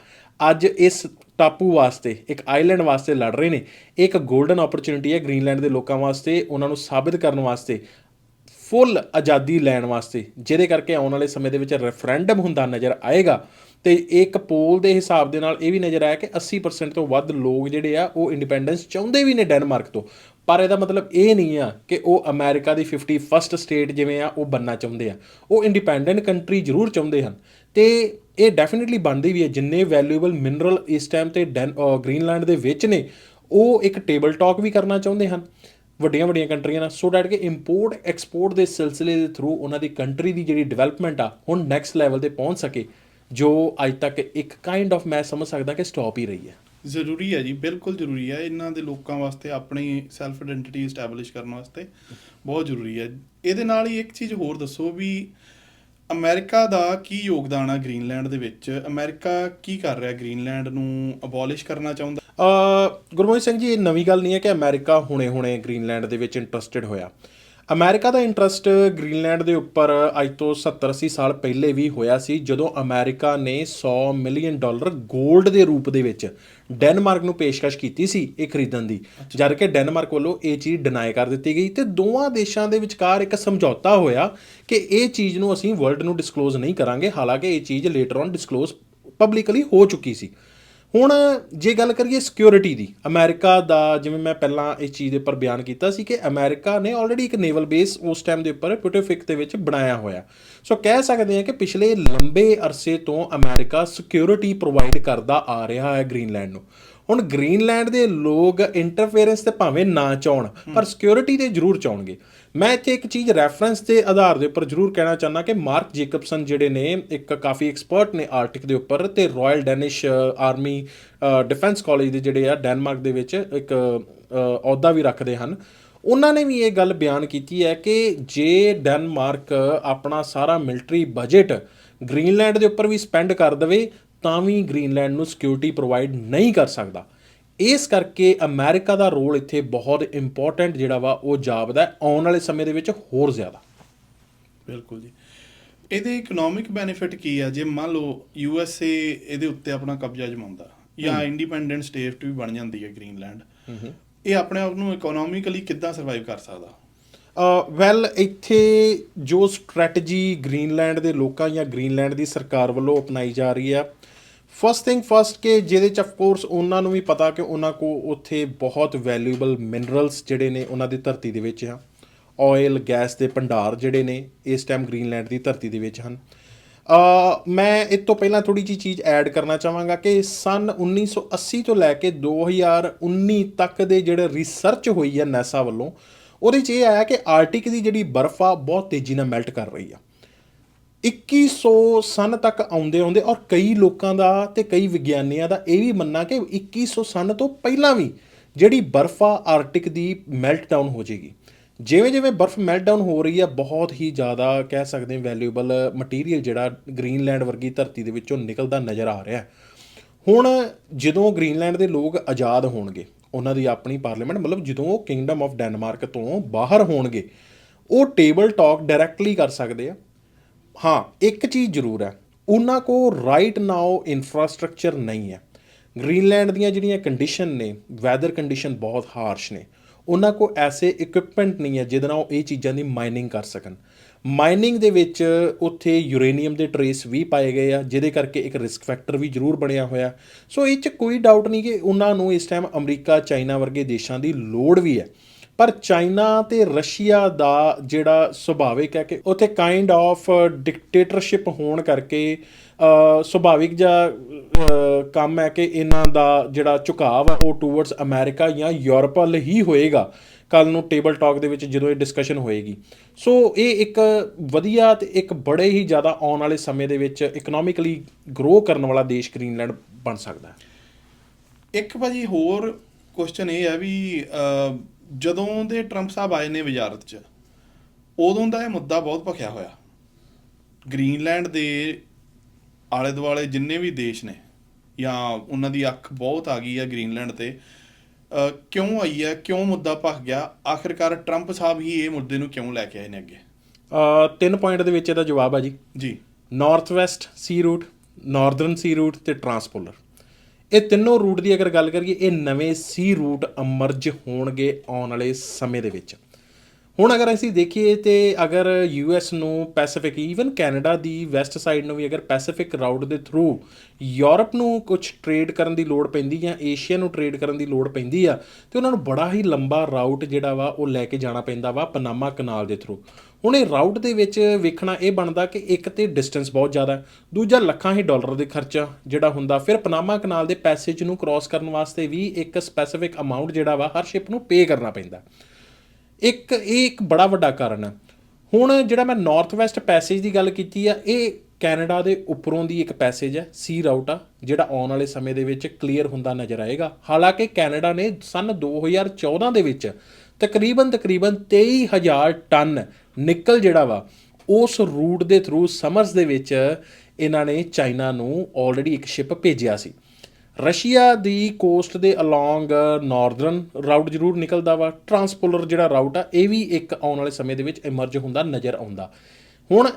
S2: ਅੱਜ ਇਸ ਟਾਪੂ ਵਾਸਤੇ, ਇੱਕ ਆਈਲੈਂਡ ਵਾਸਤੇ ਲੜ ਰਹੇ ਨੇ। ਇੱਕ ਗੋਲਡਨ ਓਪਰਚ्युनिटी ਹੈ ਗ੍ਰੀਨਲੈਂਡ ਦੇ ਲੋਕਾਂ ਵਾਸਤੇ, ਉਹਨਾਂ ਨੂੰ ਸਾਬਿਤ ਕਰਨ ਵਾਸਤੇ, ਫੁੱਲ ਆਜ਼ਾਦੀ ਲੈਣ ਵਾਸਤੇ, ਜਿਹਦੇ ਕਰਕੇ ਆਉਣ ਵਾਲੇ ਸਮੇਂ ਦੇ ਵਿੱਚ ਰੈਫਰੈਂਡਮ ਹੁੰਦਾ ਨਜ਼ਰ ਆਏਗਾ। ਤੇ ਇੱਕ ਪੋਲ ਦੇ ਹਿਸਾਬ ਦੇ ਨਾਲ ਇਹ ਵੀ ਨਜ਼ਰ ਆਇਆ ਕਿ 80% ਤੋਂ ਵੱਧ ਲੋਕ ਜਿਹੜੇ ਆ, ਉਹ ਇੰਡੀਪੈਂਡੈਂਸ ਚਾਹੁੰਦੇ ਵੀ ਨੇ ਡੈਨਮਾਰਕ ਤੋਂ। ਪਰ ਇਹਦਾ ਮਤਲਬ ਇਹ ਨਹੀਂ ਆ ਕਿ ਉਹ ਅਮਰੀਕਾ ਦੀ 51st ਸਟੇਟ ਜਿਵੇਂ ਆ, ਉਹ ਬੰਨਾ ਚਾਹੁੰਦੇ ਆ। ਉਹ ਇੰਡੀਪੈਂਡੈਂਟ ਕੰਟਰੀ ਜ਼ਰੂਰ ਚਾਹੁੰਦੇ ਹਨ। ਤੇ ਇਹ ਡੈਫੀਨਿਟਲੀ ਬਣਦੀ ਵੀ ਹੈ। ਜਿੰਨੇ ਵੈਲਿਊਏਬਲ ਮਿਨਰਲ ਇਸ ਟਾਈਮ ਤੇ ਡੈਨ- ਅਹ ਗ੍ਰੀਨਲੈਂਡ ਦੇ ਵਿੱਚ ਨੇ, ਉਹ ਇੱਕ ਟੇਬਲ ਟਾਕ ਵੀ ਕਰਨਾ ਚਾਹੁੰਦੇ ਹਨ। ਵੱਡੀਆਂ ਵੱਡੀਆਂ ਕੰਟਰੀਆਂ ਨਾਲ। ਸੋ ਡੈਟ ਕਿ ਇੰਪੋਰਟ ਐਕਸਪੋਰਟ ਦੇ ਸਿਲਸਿਲੇ ਦੇ ਥਰੂ ਉਹਨਾਂ ਦੀ ਕੰਟਰੀ ਦੀ ਜਿਹੜੀ ਡਿਵੈਲਪਮੈਂਟ ਆ, ਹੁਣ ਨੈਕਸਟ ਲੈਵਲ ਤੇ ਪਹੁੰਚ ਸਕੇ, ਜੋ ਅੱਜ ਤੱਕ ਇੱਕ ਕਾਈਂਡ ਆਫ ਮੈਂ ਸਮਝ ਸਕਦਾ ਕਿ ਸਟਾਪ ਹੀ ਰਹੀ ਹੈ।
S1: ਜ਼ਰੂਰੀ ਹੈ ਜੀ, ਬਿਲਕੁਲ ਜ਼ਰੂਰੀ ਹੈ। ਇਹਨਾਂ ਦੇ ਲੋਕਾਂ ਵਾਸਤੇ, ਆਪਣੀ ਸੈਲਫ ਆਇਡੈਂਟੀਟੀ ਐਸਟੈਬਲਿਸ਼ ਕਰਨ ਵਾਸਤੇ ਬਹੁਤ ਜ਼ਰੂਰੀ ਹੈ। ਇਹਦੇ ਨਾਲ ਹੀ ਇੱਕ ਚੀਜ਼ ਹੋਰ ਦੱਸੋ ਵੀ ਅਮਰੀਕਾ ਦਾ ਕੀ ਯੋਗਦਾਨ ਆ ਗ੍ਰੀਨਲੈਂਡ ਦੇ ਵਿੱਚ? ਅਮਰੀਕਾ ਕੀ ਕਰ ਰਿਹਾ ਗ੍ਰੀਨਲੈਂਡ ਨੂੰ ਅਬੋਲਿਸ਼ ਕਰਨਾ ਚਾਹੁੰਦਾ?
S2: ਅ ਗੁਰਮੋਹਨ ਸਿੰਘ ਜੀ, ਇਹ ਨਵੀਂ ਗੱਲ ਨਹੀਂ ਹੈ ਕਿ ਅਮਰੀਕਾ ਹੁਣੇ-ਹੁਣੇ ਗ੍ਰੀਨਲੈਂਡ ਦੇ ਵਿੱਚ ਇੰਟਰਸਟਿਡ ਹੋਇਆ। ਅਮਰੀਕਾ ਦਾ ਇੰਟਰਸਟ ਗ੍ਰੀਨਲੈਂਡ ਦੇ ਉੱਪਰ ਅੱਜ ਤੋਂ 70-80 ਸਾਲ ਪਹਿਲੇ ਵੀ ਹੋਇਆ ਸੀ ਜਦੋਂ ਅਮਰੀਕਾ ਨੇ 100 ਮਿਲੀਅਨ ਡਾਲਰ 골ਡ ਦੇ ਰੂਪ ਦੇ ਵਿੱਚ ਡੈਨਮਾਰਕ ਨੂੰ ਪੇਸ਼ਕਸ਼ ਕੀਤੀ ਸੀ ਇਹ ਖਰੀਦਣ ਦੀ। ਜਦ ਕਿ ਡੈਨਮਾਰਕ ਵੱਲੋਂ ਇਹ ਚੀਜ਼ ਡਿਨਾਈ ਕਰ ਦਿੱਤੀ ਗਈ ਤੇ ਦੋਵਾਂ ਦੇਸ਼ਾਂ ਦੇ ਵਿਚਕਾਰ ਇੱਕ ਸਮਝੌਤਾ ਹੋਇਆ ਕਿ ਇਹ ਚੀਜ਼ ਨੂੰ ਅਸੀਂ ਵਰਲਡ ਨੂੰ ਡਿਸਕਲੋਜ਼ ਨਹੀਂ ਕਰਾਂਗੇ ਹਾਲਾਂਕਿ ਇਹ ਚੀਜ਼ ਲੇਟਰ ਔਨ ਡਿਸਕਲੋਜ਼ ਪਬਲਿਕਲੀ ਹੋ ਚੁੱਕੀ ਸੀ। ਹੁਣ ਜੇ ਗੱਲ ਕਰੀਏ ਸਿਕਿਉਰਿਟੀ ਦੀ, ਅਮਰੀਕਾ ਦਾ ਜਿਵੇਂ ਮੈਂ ਪਹਿਲਾਂ ਇਸ ਚੀਜ਼ ਦੇ ਉੱਪਰ ਬਿਆਨ ਕੀਤਾ ਸੀ ਕਿ ਅਮਰੀਕਾ ਨੇ ਆਲਰੇਡੀ ਇੱਕ ਨੇਵਲ ਬੇਸ ਉਸ ਟਾਈਮ ਦੇ ਉੱਪਰ ਪੈਸੀਫਿਕ ਦੇ ਵਿੱਚ ਬਣਾਇਆ ਹੋਇਆ। ਸੋ ਕਹਿ ਸਕਦੇ ਹਾਂ ਕਿ ਪਿਛਲੇ ਲੰਬੇ ਅਰਸੇ ਤੋਂ ਅਮਰੀਕਾ ਸਿਕਿਉਰਿਟੀ ਪ੍ਰੋਵਾਈਡ ਕਰਦਾ ਆ ਰਿਹਾ ਹੈ ਗ੍ਰੀਨਲੈਂਡ ਨੂੰ। ਹੁਣ ਗ੍ਰੀਨਲੈਂਡ ਦੇ ਲੋਕ ਇੰਟਰਫੇਰੈਂਸ ਤੇ ਭਾਵੇਂ ਨਾ ਚਾਹਣ, ਪਰ ਸਿਕਿਉਰਿਟੀ ਤੇ ਜ਼ਰੂਰ ਚਾਹਣਗੇ। ਮੈਂ ਇੱਥੇ ਇੱਕ ਚੀਜ਼ ਰੈਫਰੈਂਸ ਦੇ ਆਧਾਰ ਦੇ ਉੱਪਰ ਜ਼ਰੂਰ ਕਹਿਣਾ ਚਾਹੁੰਦਾ ਕਿ ਮਾਰਕ ਜੇਕਬਸਨ ਜਿਹੜੇ ਨੇ, ਇੱਕ ਕਾਫੀ ਐਕਸਪਰਟ ਨੇ ਆਰਟਿਕ ਦੇ ਉੱਪਰ ਤੇ royal Danish army defence college ਦੇ ਜਿਹੜੇ ਆ ਡੈਨਮਾਰਕ ਦੇ ਵਿੱਚ ਇੱਕ ਅਹੁਦਾ ਵੀ ਰੱਖਦੇ ਹਨ। ਉਹਨਾਂ ਨੇ ਵੀ ਇਹ ਗੱਲ ਬਿਆਨ ਕੀਤੀ ਹੈ ਕਿ ਜੇ ਡੈਨਮਾਰਕ ਆਪਣਾ ਸਾਰਾ ਮਿਲਟਰੀ ਬਜਟ ਗ੍ਰੀਨਲੈਂਡ ਦੇ ਉੱਪਰ ਵੀ ਸਪੈਂਡ ਕਰ ਦਵੇ, ਤਾਂ ਵੀ ਗ੍ਰੀਨਲੈਂਡ ਨੂੰ ਸਿਕਿਉਰਿਟੀ ਪ੍ਰੋਵਾਈਡ ਨਹੀਂ ਕਰ ਸਕਦਾ। ਇਸ ਕਰਕੇ ਅਮਰੀਕਾ ਦਾ ਰੋਲ ਇੱਥੇ ਬਹੁਤ ਇੰਪੋਰਟੈਂਟ ਜਿਹੜਾ ਵਾ ਉਹ ਜਾਪਦਾ ਆਉਣ ਵਾਲੇ ਸਮੇਂ ਦੇ ਵਿੱਚ ਹੋਰ ਜ਼ਿਆਦਾ।
S1: ਬਿਲਕੁਲ ਜੀ। ਇਹਦੇ ਇਕਨੋਮਿਕ ਬੈਨੀਫਿਟ ਕੀ ਆ? ਜੇ ਮੰਨ ਲਓ ਯੂ ਐਸ ਏ ਇਹਦੇ ਉੱਤੇ ਆਪਣਾ ਕਬਜ਼ਾ ਜਮਾਉਂਦਾ ਜਾਂ ਇੰਡੀਪੈਂਡੈਂਟ ਸਟੇਟ ਵੀ ਬਣ ਜਾਂਦੀ ਹੈ ਗ੍ਰੀਨਲੈਂਡ ਇਹ ਆਪਣੇ ਆਪ ਨੂੰ ਇਕਨੋਮਿਕਲੀ ਕਿੱਦਾਂ ਸਰਵਾਈਵ ਕਰ ਸਕਦਾ?
S2: ਵੈਲ ਇੱਥੇ ਜੋ ਸਟ੍ਰੈਟਜੀ ਗ੍ਰੀਨਲੈਂਡ ਦੇ ਲੋਕਾਂ ਜਾਂ ਗ੍ਰੀਨਲੈਂਡ ਦੀ ਸਰਕਾਰ ਵੱਲੋਂ ਅਪਣਾਈ ਜਾ ਰਹੀ ਆ ਫਸਟ ਥਿੰਗ ਫਸਟ ਕਿ ਜਿਹਦੇ ਚ ਆਫ ਕੋਰਸ ਉਹਨਾਂ ਨੂੰ ਵੀ ਪਤਾ ਕਿ ਉਹਨਾਂ ਕੋ ਉੱਥੇ ਬਹੁਤ ਵੈਲਿਊਏਬਲ ਮਿਨਰਲਸ ਜਿਹੜੇ ਨੇ ਉਹਨਾਂ ਦੀ ਧਰਤੀ ਦੇ ਵਿੱਚ ਆ। ਆਇਲ ਗੈਸ ਦੇ ਭੰਡਾਰ ਜਿਹੜੇ ਨੇ ਇਸ ਟਾਈਮ ਗ੍ਰੀਨਲੈਂਡ ਦੀ ਧਰਤੀ ਦੇ ਵਿੱਚ ਹਨ। ਮੈਂ ਇਸ ਤੋਂ ਪਹਿਲਾਂ ਥੋੜੀ ਜੀ ਚੀਜ਼ ਐਡ ਕਰਨਾ ਚਾਹਾਂਗਾ ਕਿ ਸਨ 1980 ਤੋਂ ਲੈ ਕੇ 2019 ਤੱਕ ਦੇ ਜਿਹੜੇ ਰਿਸਰਚ ਹੋਈ ਹੈ ਨਾਸਾ ਵੱਲੋਂ, ਉਹਦੇ 'ਚ ਇਹ ਆਇਆ ਕਿ ਆਰਟਿਕ ਦੀ ਜਿਹੜੀ ਬਰਫ਼ ਆ ਬਹੁਤ ਤੇਜ਼ੀ ਨਾਲ ਮੈਲਟ ਕਰ ਰਹੀ ਆ। 2100 ਸਨ ਤੱਕ ਆਉਂਦੇ ਆਉਂਦੇ ਔਰ ਕਈ ਲੋਕਾਂ ਦਾ ਤੇ ਕਈ ਵਿਗਿਆਨੀਆਂ ਦਾ ਇਹ ਵੀ ਮੰਨਣਾ ਕਿ 2100 ਸਨ ਤੋਂ ਪਹਿਲਾਂ ਵੀ ਜਿਹੜੀ ਬਰਫ਼ ਆ ਆਰਟਿਕ ਦੀ ਮੈਲਟ ਡਾਊਨ ਹੋ ਜਾਏਗੀ। ਜਿਵੇਂ ਜਿਵੇਂ ਬਰਫ਼ ਮੈਲਟ ਡਾਊਨ ਹੋ ਰਹੀ ਆ, ਬਹੁਤ ਹੀ ਜ਼ਿਆਦਾ ਕਹਿ ਸਕਦੇ ਹਾਂ ਵੈਲਿਊਏਬਲ ਮਟੀਰੀਅਲ ਜਿਹੜਾ ਗ੍ਰੀਨਲੈਂਡ ਵਰਗੀ ਧਰਤੀ ਦੇ ਵਿੱਚੋਂ ਨਿਕਲਦਾ ਨਜ਼ਰ ਆ ਰਿਹਾ। ਹੁਣ ਜਦੋਂ ਗ੍ਰੀਨਲੈਂਡ ਦੇ ਲੋਕ ਆਜ਼ਾਦ ਹੋਣਗੇ, ਉਹਨਾਂ ਦੀ ਆਪਣੀ ਪਾਰਲੀਮੈਂਟ ਮਤਲਬ ਜਦੋਂ ਉਹ ਕਿੰਗਡਮ ਆਫ ਡੈਨਮਾਰਕ ਤੋਂ ਬਾਹਰ ਹੋਣਗੇ, ਉਹ ਟੇਬਲ ਟਾਕ ਡਾਇਰੈਕਟਲੀ ਕਰ ਸਕਦੇ ਆ। ਹਾਂ, ਇੱਕ ਚੀਜ਼ ਜ਼ਰੂਰ ਹੈ। ਉਹਨਾਂ ਕੋ ਰਾਈਟ ਨਾਓ ਇਨਫਰਾਸਟ੍ਰਕਚਰ ਨਹੀਂ ਹੈ। ਗ੍ਰੀਨਲੈਂਡ ਦੀਆਂ ਜਿਹੜੀਆਂ ਕੰਡੀਸ਼ਨ ਨੇ ਵੈਦਰ ਕੰਡੀਸ਼ਨ ਬਹੁਤ ਹਾਰਸ਼ ਨੇ। ਉਹਨਾਂ ਕੋ ਐਸੇ ਇਕਵਿਪਮੈਂਟ ਨਹੀਂ ਹੈ ਜਿਹਦੇ ਨਾਲ ਉਹ ਇਹ ਚੀਜ਼ਾਂ ਦੀ ਮਾਈਨਿੰਗ ਕਰ ਸਕਣ। ਮਾਈਨਿੰਗ ਦੇ ਵਿੱਚ ਉੱਥੇ ਯੂਰੇਨੀਅਮ ਦੇ ਟਰੇਸ ਵੀ ਪਾਏ ਗਏ ਆ, ਜਿਹਦੇ ਕਰਕੇ ਇੱਕ ਰਿਸਕ ਫੈਕਟਰ ਵੀ ਜ਼ਰੂਰ ਬਣਿਆ ਹੋਇਆ। ਸੋ ਇਹ 'ਚ ਕੋਈ ਡਾਊਟ ਨਹੀਂ ਕਿ ਉਹਨਾਂ ਨੂੰ ਇਸ ਟਾਈਮ ਅਮਰੀਕਾ ਚਾਈਨਾ ਵਰਗੇ ਦੇਸ਼ਾਂ ਦੀ ਲੋੜ ਵੀ ਹੈ। ਪਰ ਚਾਈਨਾ ਤੇ ਰਸ਼ੀਆ ਦਾ ਜਿਹੜਾ ਸੁਭਾਵਿਕ ਹੈ ਕਿ ਉੱਥੇ ਕਾਈਂਡ ਆਫ ਡਿਕਟੇਟਰਸ਼ਿਪ ਹੋਣ ਕਰਕੇ ਸੁਭਾਵਿਕ ਜਿਹਾ ਕੰਮ ਹੈ ਕਿ ਇਹਨਾਂ ਦਾ ਜਿਹੜਾ ਝੁਕਾਵ ਹੈ, ਉਹ ਟੂਵਰਡਸ ਅਮਰੀਕਾ ਜਾਂ ਯੂਰਪ ਵੱਲ ਹੀ ਹੋਏਗਾ। ਕੱਲ ਨੂੰ ਟੇਬਲ ਟਾਕ ਦੇ ਵਿੱਚ ਜਦੋਂ ਇਹ ਡਿਸਕਸ਼ਨ ਹੋਏਗੀ। ਸੋ ਇਹ ਇੱਕ ਵਧੀਆ ਤੇ ਇੱਕ ਬੜੇ ਹੀ ਜ਼ਿਆਦਾ ਆਉਣ ਵਾਲੇ ਸਮੇਂ ਦੇ ਵਿੱਚ ਇਕਨੋਮਿਕਲੀ ਗਰੋ ਕਰਨ ਵਾਲਾ ਦੇਸ਼ ਗ੍ਰੀਨਲੈਂਡ ਬਣ ਸਕਦਾ ਹੈ।
S1: ਇੱਕ ਭਾਜੀ ਹੋਰ ਕੁਐਸਚਨ ਇਹ ਹੈ ਵੀ ਜਦੋਂ ਦੇ ਟਰੰਪ ਸਾਹਿਬ ਆਏ ਨੇ ਵਜ਼ਾਰਤ 'ਚ ਉਦੋਂ ਦਾ ਇਹ ਮੁੱਦਾ ਬਹੁਤ ਭਖਿਆ ਹੋਇਆ। ਗ੍ਰੀਨਲੈਂਡ ਦੇ ਆਲੇ ਦੁਆਲੇ ਜਿੰਨੇ ਵੀ ਦੇਸ਼ ਨੇ ਜਾਂ ਉਹਨਾਂ ਦੀ ਅੱਖ ਬਹੁਤ ਆ ਗਈ ਆ ਗ੍ਰੀਨਲੈਂਡ ਤੇ ਕਿਉਂ ਆਈ ਹੈ ਕਿਉਂ ਮੁੱਦਾ ਭਖ ਗਿਆ ਆਖਿਰਕਾਰ ਟਰੰਪ ਸਾਹਿਬ ਹੀ ਇਹ ਮੁੱਦੇ ਨੂੰ ਕਿਉਂ ਲੈ ਕੇ ਆਏ ਨੇ ਅੱਗੇ?
S2: ਤਿੰਨ ਪੁਆਇੰਟ ਦੇ ਵਿੱਚ ਇਹਦਾ ਜਵਾਬ ਆ ਜੀ।
S1: ਜੀ।
S2: North west sea route northern sea route ਤੇ ਟਰਾਂਸਪੋਲਰ ਇਹ ਤਿੰਨੋਂ ਰੂਟ ਦੀ ਅਗਰ ਗੱਲ ਕਰੀਏ, ਇਹ ਨਵੇਂ ਸੀ ਰੂਟ ਅਮਰਜ ਹੋਣਗੇ ਆਉਣ ਵਾਲੇ ਸਮੇਂ ਦੇ ਵਿੱਚ। ਹੁਣ ਅਗਰ ਅਸੀਂ ਦੇਖੀਏ ਤੇ ਅਗਰ ਯੂਐਸ ਨੂੰ ਪੈਸੀਫਿਕ ਈਵਨ ਕੈਨੇਡਾ ਦੀ ਵੈਸਟ ਸਾਈਡ ਨੂੰ ਵੀ ਅਗਰ ਪੈਸੀਫਿਕ ਰਾਊਟ ਦੇ ਥਰੂ ਯੂਰਪ ਨੂੰ ਕੁਝ ਟ੍ਰੇਡ ਕਰਨ ਦੀ ਲੋੜ ਪੈਂਦੀ ਜਾਂ ਏਸ਼ੀਆ ਨੂੰ ਟ੍ਰੇਡ ਕਰਨ ਦੀ ਲੋੜ ਪੈਂਦੀ ਆ, ਤੇ ਉਹਨਾਂ ਨੂੰ ਬੜਾ ਹੀ ਲੰਬਾ ਰਾਊਟ ਜਿਹੜਾ ਵਾ ਉਹ ਲੈ ਕੇ ਜਾਣਾ ਪੈਂਦਾ ਵਾ ਪਨਾਮਾ ਕਨਾਲ ਦੇ ਥਰੂ ਹੁਣ ਇਹ ਰਾਊਟ ਦੇ ਵਿੱਚ ਵੇਖਣਾ ਇਹ ਬਣਦਾ ਕਿ ਇੱਕ ਤੇ ਡਿਸਟੈਂਸ ਬਹੁਤ ਜ਼ਿਆਦਾ ਦੂਜਾ ਲੱਖਾਂ ਹੀ ਡਾਲਰ ਦੇ ਖਰਚਾ ਜਿਹੜਾ ਹੁੰਦਾ, ਫਿਰ ਪਨਾਮਾ ਕਨਾਲ ਦੇ ਪੈਸੇਜ ਨੂੰ ਕ੍ਰਾਸ ਕਰਨ ਵਾਸਤੇ ਵੀ ਇੱਕ ਸਪੈਸੀਫਿਕ ਅਮਾਉਂਟ ਜਿਹੜਾ ਵਾ ਹਰ ਸ਼ਿਪ ਨੂੰ ਪੇ ਕਰਨਾ ਪੈਂਦਾ। ਇੱਕ, ਇਹ ਇੱਕ ਬੜਾ ਵੱਡਾ ਕਾਰਨ ਹੈ ਹੁਣ ਜਿਹੜਾ ਮੈਂ ਨਾਰਥ ਵੈਸਟ ਪੈਸੇਜ ਦੀ ਗੱਲ ਕੀਤੀ ਆ, ਇਹ ਕੈਨੇਡਾ ਦੇ ਉੱਪਰੋਂ ਦੀ ਇੱਕ ਪੈਸੇਜ ਹੈ ਸੀ ਰਾਊਟ ਆ, ਜਿਹੜਾ ਆਉਣ ਵਾਲੇ ਸਮੇਂ ਦੇ ਵਿੱਚ ਕਲੀਅਰ ਹੁੰਦਾ ਨਜ਼ਰ ਆਏਗਾ। ਹਾਲਾਂਕਿ ਕੈਨੇਡਾ ਨੇ ਸਨ 2014 ਦੇ ਵਿੱਚ ਤਕਰੀਬਨ ਤਕਰੀਬਨ 23000 ਟਨ ਨਿਕਲ ਜਿਹੜਾ ਵਾ, ਉਸ ਰੂਟ ਦੇ ਥਰੂ ਸਮਰਸ ਦੇ ਵਿੱਚ ਇਹਨਾਂ ਨੇ ਚਾਈਨਾ ਨੂੰ ਆਲਰੇਡੀ ਇੱਕ ਸ਼ਿਪ ਭੇਜਿਆ ਸੀ। ਰਸ਼ੀਆ ਦੀ ਕੋਸਟ ਦੇ ਅਲੋਂਗ ਨਾਰਦਰਨ ਰਾਊਟ ਜ਼ਰੂਰ ਨਿਕਲਦਾ ਵਾ। ਟਰਾਂਸਪੋਲਰ ਜਿਹੜਾ ਰਾਊਟ ਆ, ਇਹ ਵੀ ਇੱਕ ਆਉਣ ਵਾਲੇ ਸਮੇਂ ਦੇ ਵਿੱਚ ਐਮਰਜ ਹੁੰਦਾ, ਨਜ਼ਰ ਆਉਂਦਾ। ਹੁਣ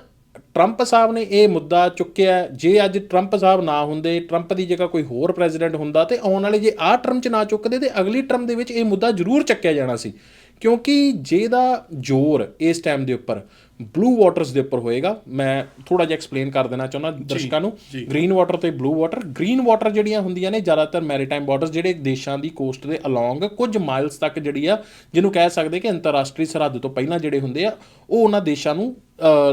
S2: ਟਰੰਪ ਸਾਹਿਬ ਨੇ ਇਹ ਮੁੱਦਾ ਚੁੱਕਿਆ, ਜੇ ਅੱਜ ਟਰੰਪ ਸਾਹਿਬ ਨਾ ਹੁੰਦੇ ਟਰੰਪ ਦੀ ਜਗ੍ਹਾ ਕੋਈ ਹੋਰ ਪ੍ਰੈਜ਼ੀਡੈਂਟ ਹੁੰਦਾ, ਤੇ ਆਉਣ ਵਾਲੇ ਜੇ ਆਹ ਟਰਮ 'ਚ ਨਾ ਚੁੱਕਦੇ, ਤੇ ਅਗਲੀ ਟਰਮ ਦੇ ਵਿੱਚ ਇਹ ਮੁੱਦਾ ਜ਼ਰੂਰ ਚੱਕਿਆ ਜਾਣਾ ਸੀ। ਕਿਉਂਕਿ ਜਿਹਦਾ ਜ਼ੋਰ ਇਸ ਟਾਈਮ ਦੇ ਉੱਪਰ ਬਲੂ ਵਾਟਰਸ ਦੇ ਉੱਪਰ ਹੋਏਗਾ। ਮੈਂ ਥੋੜਾ ਜਿਹਾ ਐਕਸਪਲੇਨ ਕਰ ਦੇਣਾ ਚਾਹੁੰਦਾ ਦਰਸ਼ਕਾਂ ਨੂੰ। ਗ੍ਰੀਨ ਵਾਟਰ ਤੇ ਬਲੂ ਵਾਟਰ ਗ੍ਰੀਨ ਵਾਟਰ ਜਿਹੜੀਆਂ ਹੁੰਦੀਆਂ ਨੇ ਜ਼ਿਆਦਾਤਰ ਮੈਰੀਟਾਈਮ ਬਾਰਡਰਸ ਜਿਹੜੇ ਦੇਸ਼ਾਂ ਦੀ ਕੋਸਟ ਦੇ ਅਲੋਂਗ ਕੁਝ ਮਾਈਲਸ ਤੱਕ ਜਿਹੜੀ ਆ ਜਿਹਨੂੰ ਕਹਿ ਸਕਦੇ ਕਿ ਅੰਤਰਰਾਸ਼ਟਰੀ ਸਰਹੱਦ ਤੋਂ ਪਹਿਲਾਂ ਜਿਹੜੇ ਹੁੰਦੇ ਆ ਉਹ ਉਹਨਾਂ ਦੇਸ਼ਾਂ ਨੂੰ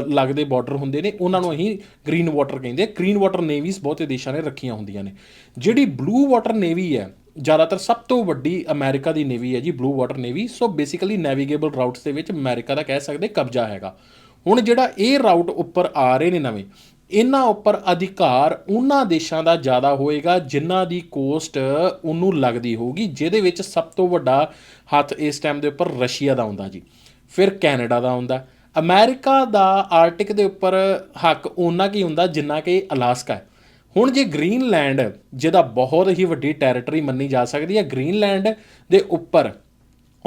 S2: ਲੱਗਦੇ ਬਾਰਡਰ ਹੁੰਦੇ ਨੇ। ਉਹਨਾਂ ਨੂੰ ਅਸੀਂ ਗ੍ਰੀਨ ਵਾਟਰ ਕਹਿੰਦੇ ਆ। ਗ੍ਰੀਨ ਵਾਟਰ ਨੇਵੀਜ਼ ਬਹੁਤੇ ਦੇਸ਼ਾਂ ਨੇ ਰੱਖੀਆਂ ਹੁੰਦੀਆਂ ਨੇ। ਜਿਹੜੀ ਬਲੂ ਵਾਟਰ ਨੇਵੀ ਹੈ ਜ਼ਿਆਦਾਤਰ ਸਭ ਤੋਂ ਵੱਡੀ ਅਮਰੀਕਾ ਦੀ ਨੇਵੀ ਹੈ ਜੀ blue water navy so basically navigable routes ਦੇ ਵਿੱਚ ਅਮਰੀਕਾ ਦਾ ਕਹਿ ਸਕਦੇ ਕਬਜ਼ਾ ਹੈਗਾ। ਹੁਣ ਜਿਹੜਾ ਇਹ ਰਾਊਟ ਉੱਪਰ ਆ ਰਹੇ ਨੇ ਨਵੇਂ, ਇਹਨਾਂ ਉੱਪਰ ਅਧਿਕਾਰ ਉਹਨਾਂ ਦੇਸ਼ਾਂ ਦਾ ਜ਼ਿਆਦਾ ਹੋਏਗਾ, ਜਿਨ੍ਹਾਂ ਦੀ ਕੋਸਟ ਉਹਨੂੰ ਲੱਗਦੀ ਹੋਊਗੀ, ਜਿਹਦੇ ਵਿੱਚ ਸਭ ਤੋਂ ਵੱਡਾ ਹੱਥ ਇਸ ਟਾਈਮ ਦੇ ਉੱਪਰ ਰਸ਼ੀਆ ਦਾ ਹੁੰਦਾ ਜੀ। ਫਿਰ ਕੈਨੇਡਾ ਦਾ ਹੁੰਦਾ ਅਮਰੀਕਾ ਦਾ ਆਰਟਿਕ ਦੇ ਉੱਪਰ ਹੱਕ ਉਹਨਾਂ ਕੀ ਹੁੰਦਾ, ਜਿੰਨਾ ਕਿ ਅਲਾਸਕਾ ਹੈ। ਹੁਣ ਜੇ ਗ੍ਰੀਨਲੈਂਡ ਜਿਹਦਾ ਬਹੁਤ ਹੀ ਵੱਡੀ ਟੈਰੀਟਰੀ ਮੰਨੀ ਜਾ ਸਕਦੀ ਹੈ ਗ੍ਰੀਨਲੈਂਡ ਦੇ ਉੱਪਰ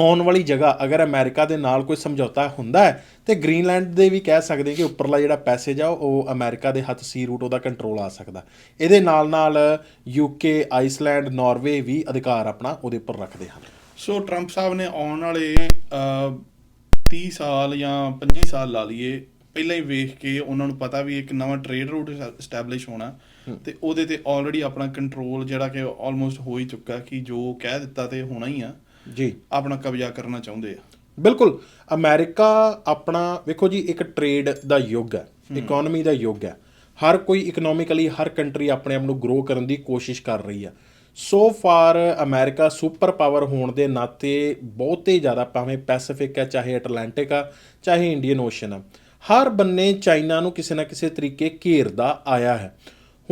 S2: ਆਉਣ ਵਾਲੀ ਜਗ੍ਹਾ ਅਗਰ ਅਮਰੀਕਾ ਦੇ ਨਾਲ ਕੋਈ ਸਮਝੌਤਾ ਹੁੰਦਾ ਹੈ ਤੇ ਗ੍ਰੀਨਲੈਂਡ ਦੇ ਵੀ ਕਹਿ ਸਕਦੇ ਕਿ ਉੱਪਰਲਾ ਜਿਹੜਾ ਪੈਸੇਜ ਆ ਉਹ ਅਮਰੀਕਾ ਦੇ ਹੱਥ ਸੀ ਰੂਟ ਉਹਦਾ ਕੰਟਰੋਲ ਆ ਸਕਦਾ। ਇਹਦੇ ਨਾਲ ਨਾਲ ਯੂਕੇ ਆਈਸਲੈਂਡ ਨਾਰਵੇ ਵੀ ਅਧਿਕਾਰ ਆਪਣਾ ਉਹਦੇ ਉੱਪਰ ਰੱਖਦੇ ਹਨ।
S1: ਸੋ ਟਰੰਪ ਸਾਹਿਬ ਨੇ ਆਉਣ ਵਾਲੇ ਅਹ, 30 ਸਾਲ ਜਾਂ 25 ਸਾਲ ਲਾ ਲਈਏ ਪਹਿਲਾਂ ਹੀ ਵੇਖ ਕੇ ਉਹਨਾਂ ਨੂੰ ਪਤਾ ਵੀ ਇੱਕ ਨਵਾਂ ਟ੍ਰੇਡ ਰੂਟ ਸਟੈਬਲਿਸ਼ ਹੋਣਾ। ਤੇ ਉਹਦੇ ਤੇ ਆਲਰੇਡੀ ਆਪਣਾ ਕੰਟਰੋਲ ਜਿਹੜਾ ਕਿ ਆਲਮੋਸਟ ਹੋ ਹੀ ਚੁੱਕਾ ਕਿ ਜੋ ਕਹਿ ਦਿੱਤਾ ਤੇ ਹੋਣਾ ਹੀ ਆ।
S2: ਜੀ।
S1: ਆਪਣਾ ਕਬਜ਼ਾ ਕਰਨਾ ਚਾਹੁੰਦੇ ਆ।
S2: ਬਿਲਕੁਲ। ਅਮਰੀਕਾ ਆਪਣਾ ਵੇਖੋ ਜੀ ਇੱਕ ਟ੍ਰੇਡ ਦਾ ਯੁੱਗ ਹੈ ਇਕਨੋਮੀ ਦਾ ਯੁੱਗ ਹੈ। ਹਰ ਕੋਈ ਇਕਨੋਮਿਕਲੀ ਹਰ ਕੰਟਰੀ ਆਪਣੇ ਆਪ ਨੂੰ ਗਰੋ ਕਰਨ ਦੀ ਕੋਸ਼ਿਸ਼ ਕਰ ਰਹੀ ਹੈ। So far America super power ਹੋਣ ਦੇ ਨਾਤੇ ਬਹੁਤੇ ਜ਼ਿਆਦਾ ਭਾਵੇਂ ਪੈਸੀਫਿਕ ਹੈ ਚਾਹੇ ਐਟਲਾਂਟਿਕ ਆ ਚਾਹੇ ਇੰਡੀਅਨ ਓਸ਼ਨ ਆ ਹਰ ਬੰਨੇ ਚਾਈਨਾ ਨੂੰ ਕਿਸੇ ਨਾ ਕਿਸੇ ਤਰੀਕੇ ਘੇਰਦਾ ਆਇਆ ਹੈ।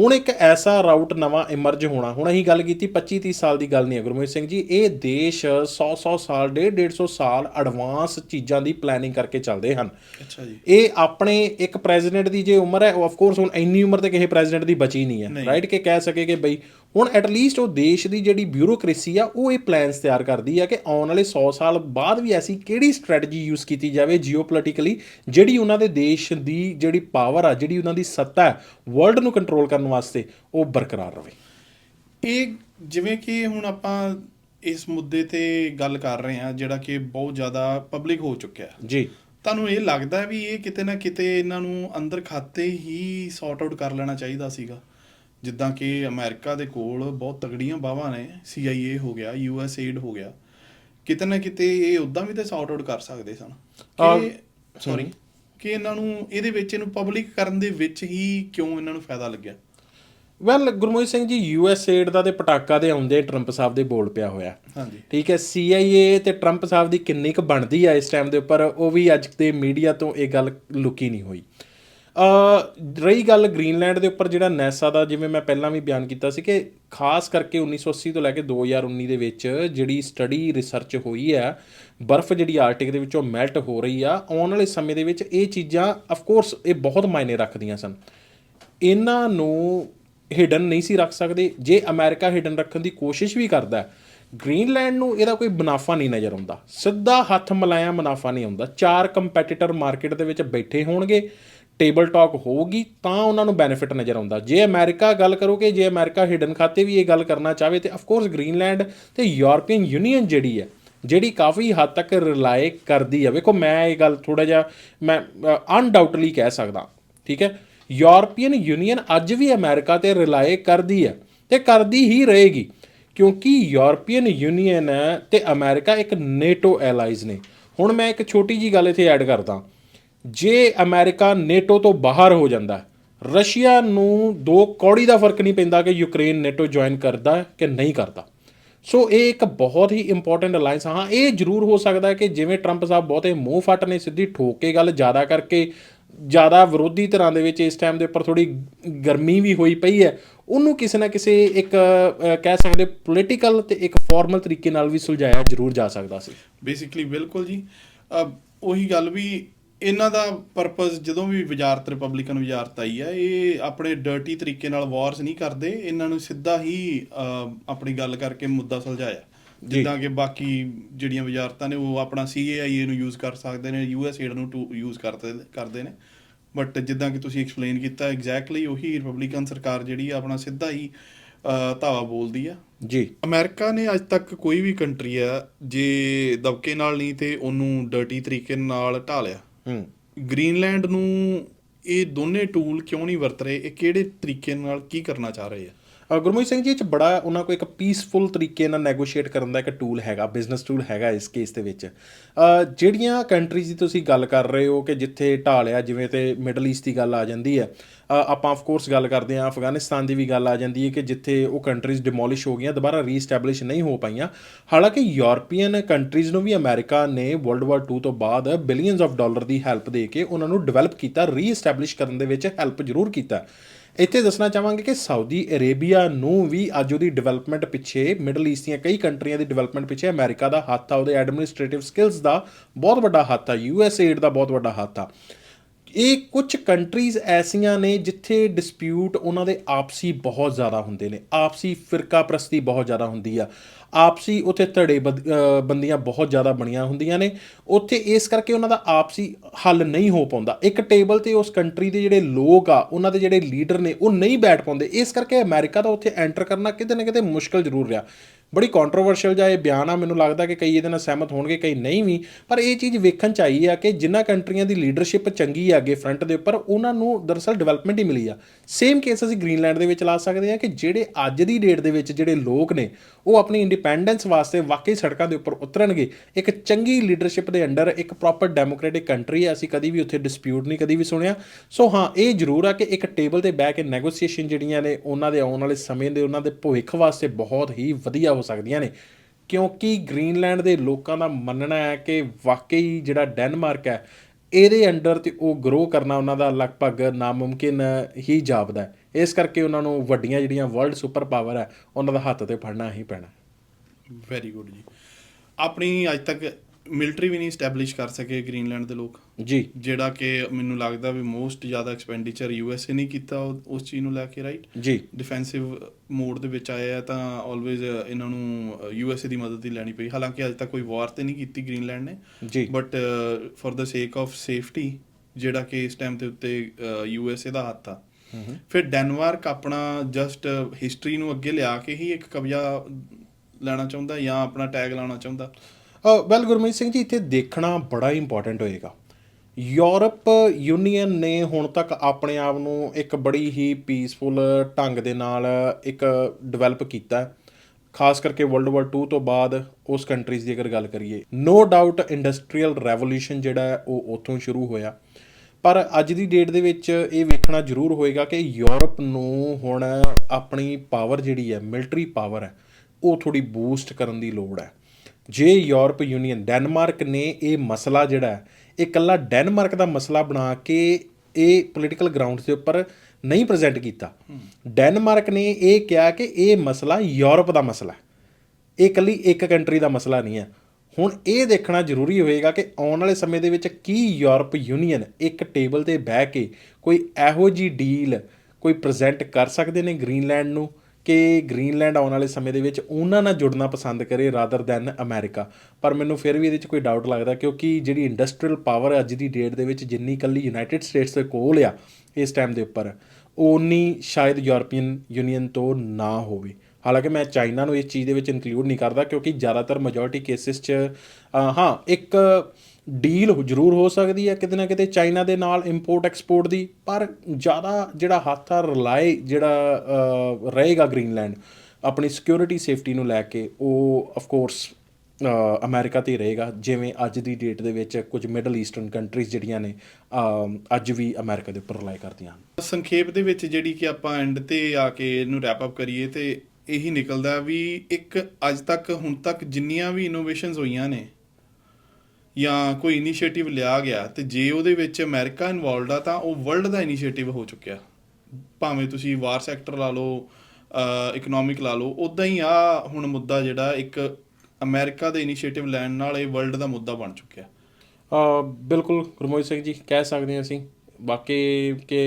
S2: ਹੁਣ ਇੱਕ ਐਸਾ ਰਾਊਟ ਨਵਾਂ ਇਮਰਜ ਹੋਣਾ ਹੁਣ ਅਸੀਂ ਗੱਲ ਕੀਤੀ 25 30 ਸਾਲ ਦੀ ਗੱਲ ਨਹੀਂ ਹੈ ਗੁਰਮੀਤ ਸਿੰਘ ਜੀ ਇਹ ਦੇਸ਼ 100 100 ਸਾਲ 150 150 ਸਾਲ ਐਡਵਾਂਸ ਚੀਜ਼ਾਂ ਦੀ ਪਲੈਨਿੰਗ ਕਰਕੇ ਚੱਲਦੇ ਹਨ।
S1: ਅੱਛਾ ਜੀ।
S2: ਇਹ ਆਪਣੇ ਇੱਕ ਪ੍ਰੈਜ਼ੀਡੈਂਟ ਦੀ ਜੇ ਉਮਰ ਹੈ ਆਫ ਕੋਰਸ ਹੁਣ ਇੰਨੀ ਉਮਰ ਤੇ ਕਿਸੇ ਪ੍ਰੈਜ਼ੀਡੈਂਟ ਦੀ ਬਚੀ ਨਹੀਂ ਹੈ ਰਾਈਟ ਕਿ ਕਹਿ ਸਕੇ ਕਿ ਬਈ ਹੁਣ ਐਟਲੀਸਟ ਉਹ ਦੇਸ਼ ਦੀ ਜਿਹੜੀ ਬਿਊਰੋਕ੍ਰੇਸੀ ਆ ਉਹ ਇਹ ਪਲਾਨਸ ਤਿਆਰ ਕਰਦੀ ਆ ਕਿ ਆਉਣ ਵਾਲੇ 100 ਸਾਲ ਬਾਅਦ ਵੀ ਐਸੀ ਕਿਹੜੀ ਸਟ੍ਰੈਟਜੀ ਯੂਜ਼ ਕੀਤੀ ਜਾਵੇ ਜੀਓਪੋਲਿਟਿਕਲੀ ਜਿਹੜੀ ਉਹਨਾਂ ਦੇ ਦੇਸ਼ ਦੀ ਜਿਹੜੀ ਪਾਵਰ ਆ ਜਿਹੜੀ ਉਹਨਾਂ ਦੀ ਸੱਤਾ ਹੈ ਵਰਲਡ ਨੂੰ ਕੰਟਰੋਲ ਕਰਨ ਵਾਸਤੇ ਉਹ ਬਰਕਰਾਰ ਰਵੇ
S1: ਇਹ ਜਿਵੇਂ ਕਿ ਹੁਣ ਆਪਾਂ ਇਸ ਮੁੱਦੇ ਤੇ ਗੱਲ ਕਰ ਰਹੇ ਹਾਂ ਜਿਹੜਾ ਕਿ ਬਹੁਤ ਜ਼ਿਆਦਾ ਪਬਲਿਕ ਹੋ ਚੁੱਕਿਆ।
S2: ਜੀ।
S1: ਤੁਹਾਨੂੰ ਇਹ ਲੱਗਦਾ ਵੀ ਇਹ ਕਿਤੇ ਨਾ ਕਿਤੇ ਇਹਨਾਂ ਨੂੰ ਅੰਦਰ ਖਾਤੇ ਹੀ ਸੌਰਟ ਆਊਟ ਕਰ ਲੈਣਾ ਚਾਹੀਦਾ ਸੀਗਾ? ਜਿੱਦਾਂ ਕਿ ਅਮਰੀਕਾ ਦੇ ਕੋਲ ਬਹੁਤ ਤਗੜੀਆਂ ਬਾਹਾਂ ਨੇ CIA ਹੋ ਗਿਆ USAID ਹੋ ਗਿਆ ਕਿਤੇ ਨਾ ਕਿਤੇ ਇਹ ਉਦਾਂ ਵੀ ਤੇ ਸੌਰਟ ਆਊਟ ਕਰ ਸਕਦੇ ਸਨ। ਕਿ ਸੌਰੀ ਕਿ ਇਹਨਾਂ ਨੂੰ ਇਹਦੇ ਵਿੱਚ ਇਹਨੂੰ ਪਬਲਿਕ ਕਰਨ ਦੇ ਵਿੱਚ ਹੀ ਕਿਉਂ ਇਹਨਾਂ ਨੂੰ ਫਾਇਦਾ ਲੱਗਿਆ?
S2: ਵੈਲ ਗੁਰਮੋਹਨ ਸਿੰਘ ਜੀ ਯੂਐਸਏਡ ਦਾ ਤੇ ਪਟਾਕਾ ਦੇ ਆਉਂਦੇ ਟਰੰਪ ਸਾਹਿਬ ਦੇ ਬੋਲ ਪਿਆ ਹੋਇਆ।
S1: ਹਾਂਜੀ।
S2: ਠੀਕ ਹੈ CIA ਤੇ ਟਰੰਪ ਸਾਹਿਬ ਦੀ ਕਿੰਨੀ ਕੁ ਬਣਦੀ ਆ ਇਸ ਟਾਈਮ ਦੇ ਉੱਪਰ ਉਹ ਵੀ ਅੱਜ ਦੇ ਮੀਡੀਆ ਤੋਂ ਇਹ ਗੱਲ ਲੁਕੀ ਨਹੀਂ ਹੋਈ। ਰਹੀ ਗੱਲ ਗ੍ਰੀਨਲੈਂਡ ਦੇ ਉੱਪਰ ਜਿਹੜਾ ਨੈਸਾ ਦਾ ਜਿਵੇਂ ਮੈਂ ਪਹਿਲਾਂ ਵੀ ਬਿਆਨ ਕੀਤਾ ਸੀ ਕਿ ਖਾਸ ਕਰਕੇ 1980 ਤੋਂ ਲੈ ਕੇ 2019 ਦੇ ਵਿੱਚ ਜਿਹੜੀ ਸਟੱਡੀ ਰਿਸਰਚ ਹੋਈ ਹੈ ਬਰਫ਼ ਜਿਹੜੀ ਆਰਟਿਕ ਦੇ ਵਿੱਚੋਂ ਮੈਲਟ ਹੋ ਰਹੀ ਆ ਆਉਣ ਵਾਲੇ ਸਮੇਂ ਦੇ ਵਿੱਚ ਇਹ ਚੀਜ਼ਾਂ ਆਫ ਕੋਰਸ ਇਹ ਬਹੁਤ ਮਾਇਨੇ ਰੱਖਦੀਆਂ ਸਨ। ਇਹਨਾਂ ਨੂੰ ਹਿਡਨ ਨਹੀਂ ਸੀ ਰੱਖ ਸਕਦੇ ਜੇ ਅਮਰੀਕਾ ਹਿਡਨ ਰੱਖਣ ਦੀ ਕੋਸ਼ਿਸ਼ ਵੀ ਕਰਦਾ ਹੈ, ਗ੍ਰੀਨਲੈਂਡ ਨੂੰ ਇਹਦਾ ਕੋਈ ਮੁਨਾਫਾ ਨਹੀਂ ਨਜ਼ਰ ਆਉਂਦਾ। ਸਿੱਧਾ ਹੱਥ ਮਲਾਇਆ ਮੁਨਾਫਾ ਨਹੀਂ ਆਉਂਦਾ। ਚਾਰ ਕੰਪੈਟੀਟਰ ਮਾਰਕੀਟ ਦੇ ਵਿੱਚ ਬੈਠੇ ਹੋਣਗੇ। ਟੇਬਲ ਟਾਕ ਹੋਊਗੀ, ਤਾਂ ਉਹਨਾਂ ਨੂੰ ਬੈਨੀਫਿਟ ਨਜ਼ਰ ਆਉਂਦਾ। ਜੇ ਅਮਰੀਕਾ ਗੱਲ ਕਰੋਗੇ, ਜੇ ਅਮਰੀਕਾ ਹਿਡਨ ਖਾਤੇ ਵੀ ਇਹ ਗੱਲ ਕਰਨਾ ਚਾਹਵੇ ਤੇ ਆਫ ਕੋਰਸ ਗ੍ਰੀਨਲੈਂਡ ਤੇ ਯੂਰਪੀਅਨ ਯੂਨੀਅਨ ਜਿਹੜੀ ਹੈ, ਜਿਹੜੀ ਕਾਫੀ ਹੱਦ ਤੱਕ ਰਿਲਾਏ ਕਰਦੀ ਹੈ। ਵੇਖੋ, ਮੈਂ ਇਹ ਗੱਲ ਥੋੜਾ ਜਿਹਾ, ਮੈਂ ਅਨਡਾਊਟਲੀ ਕਹਿ ਸਕਦਾ, ਠੀਕ ਹੈ? ਯੂਰਪੀਅਨ ਯੂਨੀਅਨ ਅੱਜ ਵੀ ਅਮਰੀਕਾ ਤੇ ਰਿਲਾਏ ਕਰਦੀ ਹੈ, ਤੇ ਕਰਦੀ ਹੀ ਰਹੇਗੀ, ਕਿਉਂਕਿ ਯੂਰਪੀਅਨ ਯੂਨੀਅਨ ਤੇ ਅਮਰੀਕਾ ਇੱਕ ਨੇਟੋ ਐਲਾਈਜ਼ ਨੇ। ਹੁਣ ਮੈਂ ਇੱਕ ਛੋਟੀ ਜੀ ਗੱਲ ਇੱਥੇ ਐਡ ਕਰਦਾ। ਜੇ ਅਮਰੀਕਾ ਨੇਟੋ ਤੋਂ ਬਾਹਰ ਹੋ ਜਾਂਦਾ, ਰਸ਼ੀਆ ਨੂੰ ਦੋ ਕੌੜੀ ਦਾ ਫ਼ਰਕ ਨਹੀਂ ਪੈਂਦਾ ਕਿ ਯੂਕਰੇਨ ਨੇਟੋ ਜੁਆਇਨ ਕਰਦਾ ਕਿ ਨਹੀਂ ਕਰਦਾ। ਸੋ ਇਹ ਇੱਕ ਬਹੁਤ ਹੀ ਇੰਪੋਰਟੈਂਟ ਅਲਾਈਅੰਸ ਹਾਂ, ਇਹ ਜ਼ਰੂਰ ਹੋ ਸਕਦਾ ਕਿ ਜਿਵੇਂ ਟਰੰਪ ਸਾਹਿਬ ਬਹੁਤੇ ਮੂੰਹ ਫੱਟ ਨੇ, ਸਿੱਧੀ ਠੋਕ ਕੇ ਗੱਲ ਜ਼ਿਆਦਾ ਕਰਕੇ ਜ਼ਿਆਦਾ ਵਿਰੋਧੀ ਧਿਰਾਂ ਦੇ ਵਿੱਚ ਇਸ ਟਾਈਮ ਦੇ ਉੱਪਰ ਥੋੜੀ ਗਰਮੀ ਵੀ ਹੋਈ ਪਈ ਹੈ। ਉਹਨੂੰ ਕਿਸੇ ਨਾ ਕਿਸੇ ਇੱਕ ਕਹਿ ਸਕਦੇ ਪੋਲੀਟੀਕਲ ਤੇ ਇੱਕ ਫਾਰਮਲ ਤਰੀਕੇ ਨਾਲ ਵੀ ਸੁਲਝਾਇਆ ਜ਼ਰੂਰ ਜਾ ਸਕਦਾ ਸੀ।
S1: ਬੇਸਿਕਲੀ ਬਿਲਕੁਲ ਜੀ। ਉਹੀ ਗੱਲ ਵੀ ਇਹਨਾਂ ਦਾ ਪਰਪਸ ਜਦੋਂ ਵੀ ਵਜ਼ਾਰਤ ਰਿਪਬਲਿਕਨ ਵਜ਼ਾਰਤ ਆਈ ਹੈ ਇਹ ਆਪਣੇ ਡਰਟੀ ਤਰੀਕੇ ਨਾਲ ਵਾਰਸ ਨਹੀਂ ਕਰਦੇ ਇਹਨਾਂ ਨੂੰ ਸਿੱਧਾ ਹੀ ਆਪਣੀ ਗੱਲ ਕਰਕੇ ਮੁੱਦਾ ਸੁਲਝਾਇਆ। ਜਿੱਦਾਂ ਕਿ ਬਾਕੀ ਜਿਹੜੀਆਂ ਵਜ਼ਾਰਤਾਂ ਨੇ ਉਹ ਆਪਣਾ ਸੀਏਆਈਏ ਨੂੰ ਯੂਜ਼ ਕਰ ਸਕਦੇ ਨੇ ਯੂਐਸਏਡ ਨੂੰ ਯੂਜ਼ ਕਰਦੇ ਕਰਦੇ ਨੇ। ਬਟ ਜਿੱਦਾਂ ਕਿ ਤੁਸੀਂ ਐਕਸਪਲੇਨ ਕੀਤਾ ਐਗਜ਼ੈਕਟਲੀ ਉਹੀ ਰਿਪਬਲਿਕਨ ਸਰਕਾਰ ਜਿਹੜੀ ਆ ਆਪਣਾ ਸਿੱਧਾ ਹੀ ਧਾਵਾ ਬੋਲਦੀ ਆ।
S2: ਜੀ।
S1: ਅਮਰੀਕਾ ਨੇ ਅੱਜ ਤੱਕ ਕੋਈ ਵੀ ਕੰਟਰੀ ਆ ਜੇ ਦਬਕੇ ਨਾਲ ਨਹੀਂ ਤੇ ਉਹਨੂੰ ਡਰਟੀ ਤਰੀਕੇ ਨਾਲ ਢਾਲਿਆ
S2: ਹੂੰ।
S1: ਗ੍ਰੀਨਲੈਂਡ ਨੂੰ ਇਹ ਦੋਨੇ ਟੂਲ ਕਿਉਂ ਨਹੀਂ ਵਰਤ ਰਹੇ? ਇਹ ਕਿਹੜੇ ਤਰੀਕੇ ਨਾਲ ਕੀ ਕਰਨਾ ਚਾਹ ਰਹੇ ਆ?
S2: ਅ, ਸਿੰਘ ਜੀ ਇਹ ਚ ਬੜਾ ਉਹਨਾਂ ਕੋਲ ਇੱਕ ਪੀਸਫੁਲ ਤਰੀਕੇ ਨਾਲ ਨੈਗੋਸ਼ੀਏਟ ਕਰਨ ਦਾ ਇੱਕ ਟੂਲ ਹੈਗਾ ਬਿਜ਼ਨਸ ਟੂਲ ਹੈਗਾ ਇਸ ਕੇਸ ਦੇ ਵਿੱਚ। ਜਿਹੜੀਆਂ ਕੰਟਰੀਜ਼ ਦੀ ਤੁਸੀਂ ਗੱਲ ਕਰ ਰਹੇ ਹੋ ਕਿ ਜਿੱਥੇ ਢਾਲਿਆ ਜਿਵੇਂ ਤੇ ਮਿਡਲ ਈਸਟ ਦੀ ਗੱਲ ਆ ਜਾਂਦੀ ਹੈ ਆਪਾਂ ਆਫ ਕੋਰਸ ਗੱਲ ਕਰਦੇ ਹਾਂ ਅਫਗਾਨਿਸਤਾਨ ਦੀ ਵੀ ਗੱਲ ਆ ਜਾਂਦੀ ਹੈ ਕਿ ਜਿੱਥੇ ਉਹ ਕੰਟਰੀਜ਼ ਡਿਮੋਲਿਸ਼ ਹੋ ਗਈਆਂ ਦੁਬਾਰਾ ਰੀਸਟੈਬਲਿਸ਼ ਨਹੀਂ ਹੋ ਪਾਈਆਂ। ਹਾਲਾਂਕਿ ਯੂਰਪੀਅਨ ਕੰਟਰੀਜ਼ ਨੂੰ ਵੀ ਅਮਰੀਕਾ ਨੇ ਵਰਲਡ ਵਾਰ 2 ਤੋਂ ਬਾਅਦ ਬਿਲੀਅਨਸ ਆਫ ਡਾਲਰ ਦੀ ਹੈਲਪ ਦੇ ਕੇ ਉਹਨਾਂ ਨੂੰ ਡਿਵੈਲਪ ਕੀਤਾ ਰੀਸਟੈਬਲਿਸ਼ ਕਰਨ ਦੇ ਵਿੱਚ ਹੈਲਪ ਜ਼ਰੂਰ ਕੀਤਾ। ਇੱਥੇ ਦੱਸਣਾ ਚਾਹਾਂਗੇ ਕਿ ਸਾਊਦੀ ਅਰੇਬੀਆ ਨੂੰ ਵੀ ਅੱਜ ਉਹਦੀ ਡਿਵੈਲਪਮੈਂਟ ਪਿੱਛੇ ਮਿਡਲ ਈਸਟ ਦੀਆਂ ਕਈ ਕੰਟਰੀਆਂ ਦੀ ਡਿਵੈਲਪਮੈਂਟ ਪਿੱਛੇ ਅਮਰੀਕਾ ਦਾ ਹੱਥ ਆ, ਉਹਦੇ ਐਡਮਿਨਿਸਟ੍ਰੇਟਿਵ ਸਕਿੱਲਸ ਦਾ ਬਹੁਤ ਵੱਡਾ ਹੱਥ ਆ ਯੂ ਯੂਐਸ ਏਡ ਦਾ ਬਹੁਤ ਵੱਡਾ ਹੱਥ ਆ। ਇਹ ਕੁਝ ਕੰਟਰੀਜ਼ ਐਸੀਆਂ ਨੇ ਜਿੱਥੇ ਡਿਸਪਿਊਟ ਉਹਨਾਂ ਦੇ ਆਪਸੀ ਬਹੁਤ ਜ਼ਿਆਦਾ ਹੁੰਦੇ ਨੇ, ਆਪਸੀ ਫਿਰਕਾਪ੍ਰਸਤੀ ਬਹੁਤ ਜ਼ਿਆਦਾ ਹੁੰਦੀ ਆ। ਆਪਸੀ ਉੱਥੇ ਧੜੇ ਬੰਦ- ਬੰਦੀਆਂ ਬਹੁਤ ਜ਼ਿਆਦਾ ਬਣੀਆਂ ਹੁੰਦੀਆਂ ਨੇ। ਉੱਥੇ ਇਸ ਕਰਕੇ ਉਹਨਾਂ ਦਾ ਆਪਸੀ ਹੱਲ ਨਹੀਂ ਹੋ ਪਾਉਂਦਾ। ਇੱਕ ਟੇਬਲ ਤੇ ਉਸ ਕੰਟਰੀ ਦੇ ਜਿਹੜੇ ਲੋਕ ਆ, ਉਹਨਾਂ ਦੇ ਜਿਹੜੇ ਲੀਡਰ ਨੇ, ਉਹ ਨਹੀਂ ਬੈਠ ਪਾਉਂਦੇ। ਇਸ ਕਰਕੇ ਅਮਰੀਕਾ ਦਾ ਉੱਥੇ ਐਂਟਰ ਕਰਨਾ ਕਿਤੇ ਨਾ ਕਿਤੇ ਮੁਸ਼ਕਲ ਜ਼ਰੂਰ ਰਿਹਾ। ਬੜੀ ਕੰਟਰੋਵਰਸ਼ੀਅਲ ਜਾਂ ਇਹ ਬਿਆਨ ਆ, ਮੈਨੂੰ ਲੱਗਦਾ ਕਿ ਕਈ ਇਹਦੇ ਨਾਲ ਸਹਿਮਤ ਹੋਣਗੇ, ਕਈ ਨਹੀਂ ਵੀ, ਪਰ ਇਹ ਚੀਜ਼ ਵੇਖਣ ਚ ਆਈ ਆ ਕਿ ਜਿਨ੍ਹਾਂ ਕੰਟਰੀਆਂ ਦੀ ਲੀਡਰਸ਼ਿਪ ਚੰਗੀ ਆ ਅੱਗੇ ਫਰੰਟ ਦੇ ਉੱਪਰ, ਉਹਨਾਂ ਨੂੰ ਦਰਅਸਲ ਡਿਵੈਲਪਮੈਂਟ ਹੀ ਮਿਲੀ ਆ। ਸੇਮ ਕੇਸ ਅਸੀਂ ਗ੍ਰੀਨਲੈਂਡ ਦੇ ਵਿੱਚ ਲਾ ਸਕਦੇ ਆ ਕਿ ਜਿਹੜੇ ਅੱਜ ਦੀ ਡੇਟ ਦੇ ਵਿੱਚ ਜਿਹੜੇ ਲੋਕ ਨੇ, ਉਹ ਆਪਣੀ ਇੰਡੀਪੈਂਡੈਂਸ ਵਾਸਤੇ ਵਾਕਈ ਸੜਕਾਂ ਦੇ ਉੱਪਰ ਉਤਰਨਗੇ। ਇੱਕ ਚੰਗੀ ਲੀਡਰਸ਼ਿਪ ਦੇ ਅੰਡਰ ਇੱਕ ਪ੍ਰੋਪਰ ਡੈਮੋਕ੍ਰੈਟਿਕ ਕੰਟਰੀ ਆ, ਅਸੀਂ ਕਦੀ ਵੀ ਉੱਥੇ ਡਿਸਪਿਊਟ ਨਹੀਂ, ਕਦੀ ਵੀ ਸੁਣਿਆ। ਸੋ ਹਾਂ, ਇਹ ਜ਼ਰੂਰ ਆ ਕਿ ਇੱਕ ਟੇਬਲ ਤੇ ਬਹਿ ਕੇ ਨੈਗੋਸੀਏਸ਼ਨ ਜਿਹੜੀਆਂ ਨੇ, ਉਹਨਾਂ ਦੇ ਆਉਣ ਵਾਲੇ ਸਮੇਂ ਦੇ, ਉਹਨਾਂ ਦੇ ਭਵਿੱਖ ਵਾਸਤੇ ਬਹੁਤ ਹੀ ਵਧੀਆ ਹੋ ਸਕਦੀਆਂ ਨੇ। ਕਿਉਂਕਿ ਗ੍ਰੀਨਲੈਂਡ ਦੇ ਲੋਕਾਂ ਦਾ ਮੰਨਣਾ ਹੈ ਕਿ ਵਾਕਈ ਜਿਹੜਾ ਡੈਨਮਾਰਕ ਹੈ, ਇਹਦੇ ਅੰਡਰ ਤੇ ਉਹ ਗਰੋ ਕਰਨਾ ਉਹਨਾਂ ਦਾ ਲਗਭਗ ਨਾਮੁਮਕਿਨ ਹੀ ਜਾਪਦਾ ਹੈ। ਇਸ ਕਰਕੇ ਉਹਨਾਂ ਨੂੰ ਵੱਡੀਆਂ ਜਿਹੜੀਆਂ ਵਰਲਡ ਸੁਪਰ ਪਾਵਰ ਹੈ, ਉਹਨਾਂ ਦਾ ਹੱਥ ਤੇ ਫੜਨਾ ਹੀ ਪੈਣਾ।
S1: ਵੈਰੀ ਗੁੱਡ ਜੀ। ਆਪਣੀ ਅੱਜ ਤੱਕ ਮਿਲਟਰੀ ਵੀ ਨਹੀਂ ਸਟੈਬਲਿਸ਼ ਕਰ ਸਕੇ ਗ੍ਰੀਨਲੈਂਡ ਦੇ ਲੋਕ।
S2: ਜੀ।
S1: ਜਿਹੜਾ ਕਿ ਮੈਨੂੰ ਲੱਗਦਾ ਵੀ ਮੋਸਟ ਜ਼ਿਆਦਾ ਐਕਸਪੈਂਡੀਚਰ ਯੂਐਸਏ ਨਹੀਂ ਕੀਤਾ ਉਸ ਚੀਜ਼ ਨੂੰ ਲੈ ਕੇ ਰਾਈਟ
S2: ਜੀ।
S1: ਡਿਫੈਂਸਿਵ ਮੋਡ ਦੇ ਵਿੱਚ ਆਏ ਆ ਤਾਂ ਆਲਵੇਜ਼ ਇਹਨਾਂ ਨੂੰ ਯੂਐਸਏ ਦੀ ਮਦਦ ਹੀ ਲੈਣੀ ਪਈ। ਹਾਲਾਂਕਿ ਅਜੇ ਤੱਕ ਕੋਈ ਵਾਰ ਤੇ ਨਹੀਂ ਕੀਤੀ ਗ੍ਰੀਨਲੈਂਡ ਨੇ।
S2: ਜੀ।
S1: But for the sake of safety ਜਿਹੜਾ ਕਿ ਇਸ ਟਾਈਮ ਦੇ ਉੱਤੇ ਯੂਐਸਏ ਦਾ ਹੱਥ ਆ। ਫਿਰ ਡੈਨਮਾਰਕ ਆਪਣਾ ਜਸਟ ਹਿਸਟਰੀ ਨੂੰ ਅੱਗੇ ਲਿਆ ਕੇ ਹੀ ਇੱਕ ਕਬਜ਼ਾ ਲੈਣਾ ਚਾਹੁੰਦਾ ਜਾਂ ਆਪਣਾ ਟੈਗ ਲਾਉਣਾ ਚਾਹੁੰਦਾ।
S2: ਵੈਲ ਗੁਰਮੀਤ ਸਿੰਘ ਜੀ, ਇੱਥੇ ਦੇਖਣਾ ਬੜਾ ਇੰਪੋਰਟੈਂਟ ਹੋਏਗਾ। ਯੂਰਪ ਯੂਨੀਅਨ ਨੇ ਹੁਣ ਤੱਕ ਆਪਣੇ ਆਪ ਨੂੰ ਇੱਕ ਬੜੀ ਹੀ ਪੀਸਫੁਲ ਢੰਗ ਦੇ ਨਾਲ ਇੱਕ ਡਿਵੈਲਪ ਕੀਤਾ ਖਾਸ ਕਰਕੇ ਵਰਲਡ ਵਾਰ 2 ਤੋਂ ਬਾਅਦ ਉਸ ਕੰਟਰੀਜ਼ ਦੀ ਅਗਰ ਗੱਲ ਕਰੀਏ ਨੋ ਡਾਊਟ ਇੰਡਸਟਰੀਅਲ ਰੈਵੋਲੂਸ਼ਨ ਜਿਹੜਾ ਉਹ ਉੱਥੋਂ ਸ਼ੁਰੂ ਹੋਇਆ। ਪਰ ਅੱਜ ਦੀ ਡੇਟ ਦੇ ਵਿੱਚ ਇਹ ਵੇਖਣਾ ਜ਼ਰੂਰ ਹੋਏਗਾ ਕਿ ਯੂਰਪ ਨੂੰ ਹੁਣ ਆਪਣੀ ਪਾਵਰ ਜਿਹੜੀ ਹੈ ਮਿਲਟਰੀ ਪਾਵਰ ਹੈ, ਉਹ ਥੋੜੀ ਬੂਸਟ ਕਰਨ ਦੀ ਲੋੜ ਹੈ। ਜੇ ਯੂਰਪ ਯੂਨੀਅਨ, ਡੈਨਮਾਰਕ ਨੇ ਇਹ ਮਸਲਾ ਜਿਹੜਾ ਇਹ ਇਕੱਲਾ ਡੈਨਮਾਰਕ ਦਾ ਮਸਲਾ ਬਣਾ ਕੇ ਇਹ ਪੋਲੀਟੀਕਲ ਗਰਾਊਂਡਸ ਦੇ ਉੱਪਰ ਨਹੀਂ ਪ੍ਰੈਜ਼ੈਂਟ ਕੀਤਾ। ਡੈਨਮਾਰਕ ਨੇ ਇਹ ਕਿਹਾ ਕਿ ਇਹ ਮਸਲਾ ਯੂਰਪ ਦਾ ਮਸਲਾ ਹੈ। ਇਹ ਇਕੱਲੀ ਇੱਕ ਕੰਟਰੀ ਦਾ ਮਸਲਾ ਨਹੀਂ ਹੈ। ਹੁਣ ਇਹ ਦੇਖਣਾ ਜ਼ਰੂਰੀ ਹੋਏਗਾ ਕਿ ਆਉਣ ਵਾਲੇ ਸਮੇਂ ਦੇ ਵਿੱਚ ਕੀ ਯੂਰਪ ਯੂਨੀਅਨ ਇੱਕ ਟੇਬਲ ਤੇ ਬਹਿ ਕੇ ਕੋਈ ਇਹੋ ਜੀ ਡੀਲ ਕੋਈ ਪ੍ਰੈਜ਼ੈਂਟ ਕਰ ਸਕਦੇ ਨੇ ਗ੍ਰੀਨਲੈਂਡ ਨੂੰ ਕਿ ਗ੍ਰੀਨਲੈਂਡ ਆਉਣ ਵਾਲੇ ਸਮੇਂ ਦੇ ਵਿੱਚ ਉਹਨਾਂ ਨਾਲ ਜੁੜਨਾ ਪਸੰਦ ਕਰੇ ਰਾਦਰ ਦੈਨ ਅਮਰੀਕਾ ਪਰ ਮੈਨੂੰ ਫਿਰ ਵੀ ਇਹਦੇ 'ਚ ਕੋਈ ਡਾਊਟ ਲੱਗਦਾ, ਕਿਉਂਕਿ ਜਿਹੜੀ ਇੰਡਸਟਰੀਅਲ ਪਾਵਰ ਅੱਜ ਦੀ ਡੇਟ ਦੇ ਵਿੱਚ ਜਿੰਨੀ ਕੱਲੀ ਯੂਨਾਈਟਿਡ ਸਟੇਟਸ ਦੇ ਕੋਲ ਆ ਇਸ ਟਾਈਮ ਦੇ ਉੱਪਰ ਉਨੀ ਸ਼ਾਇਦ ਯੂਰਪੀਅਨ ਯੂਨੀਅਨ ਤੋਂ ਨਾ ਹੋਵੇ। ਹਾਲਾਂਕਿ ਮੈਂ ਚਾਈਨਾ ਨੂੰ ਇਸ ਚੀਜ਼ ਦੇ ਵਿੱਚ ਇਨਕਲੂਡ ਨਹੀਂ ਕਰਦਾ, ਕਿਉਂਕਿ ਜ਼ਿਆਦਾਤਰ ਮੈਜੋਰਿਟੀ ਕੇਸਿਸ 'ਚ ਹਾਂ, ਇੱਕ ਡੀਲ ਜ਼ਰੂਰ ਹੋ ਸਕਦੀ ਹੈ ਕਿਤੇ ਨਾ ਕਿਤੇ ਚਾਈਨਾ ਦੇ ਨਾਲ ਇੰਪੋਰਟ ਐਕਸਪੋਰਟ ਦੀ, ਪਰ ਜ਼ਿਆਦਾ ਜਿਹੜਾ ਹੱਥ ਆ ਰਿਲਾਈ ਜਿਹੜਾ ਰਹੇਗਾ ਗ੍ਰੀਨਲੈਂਡ, ਆਪਣੀ ਸਿਕਿਉਰਿਟੀ ਸੇਫਟੀ ਨੂੰ ਲੈ ਕੇ ਉਹ ਆਫ ਕੋਰਸ ਅਮਰੀਕਾ ਤੇ ਰਹੇਗਾ, ਜਿਵੇਂ ਅੱਜ ਦੀ ਡੇਟ ਦੇ ਵਿੱਚ ਕੁਝ ਮਿਡਲ ਈਸਟਰਨ ਕੰਟਰੀਜ਼ ਜਿਹੜੀਆਂ ਨੇ ਅੱਜ ਵੀ ਅਮਰੀਕਾ ਦੇ ਉੱਪਰ ਰਿਲਾਈ ਕਰਦੀਆਂ ਹਨ।
S1: ਸੰਖੇਪ ਦੇ ਵਿੱਚ ਜਿਹੜੀ ਕਿ ਆਪਾਂ ਐਂਡ ਤੇ ਆ ਕੇ ਇਹਨੂੰ ਰੈਪ ਅਪ ਕਰੀਏ ਤੇ ਇਹੀ ਨਿਕਲਦਾ ਵੀ ਇੱਕ ਅੱਜ ਤੱਕ, ਹੁਣ ਤੱਕ ਜਿੰਨੀਆਂ ਵੀ ਇਨੋਵੇਸ਼ਨਸ ਹੋਈਆਂ ਨੇ ਜਾਂ ਕੋਈ ਇਨੀਸ਼ੀਏਟਿਵ ਲਿਆ ਗਿਆ ਤੇ ਜੇ ਉਹਦੇ ਵਿੱਚ ਅਮਰੀਕਾ ਇਨਵੋਲਡ ਆ ਤਾਂ ਉਹ ਵਰਲਡ ਦਾ ਇਨੀਸ਼ੀਏਟਿਵ ਹੋ ਚੁੱਕਿਆ। ਭਾਵੇਂ ਤੁਸੀਂ ਵਾਰ ਸੈਕਟਰ ਲਾ ਲਓ ਇਕਨੋਮਿਕ ਲਾ ਲਓ ਉਦਾਂ ਹੀ ਆ ਹੁਣ ਮੁੱਦਾ ਜਿਹੜਾ ਇੱਕ ਅਮਰੀਕਾ ਦੇ ਇਨੀਸ਼ੀਏਟਿਵ ਲੈਣ ਨਾਲ ਇਹ ਵਰਲਡ ਦਾ ਮੁੱਦਾ ਬਣ ਚੁੱਕਿਆ।
S2: ਅ, ਬਿਲਕੁਲ ਗੁਰਮੋਹਿਤ ਸਿੰਘ ਜੀ ਕਹਿ ਸਕਦੇ ਹਾਂ ਅਸੀਂ। ਬਾਕੀ ਕਿ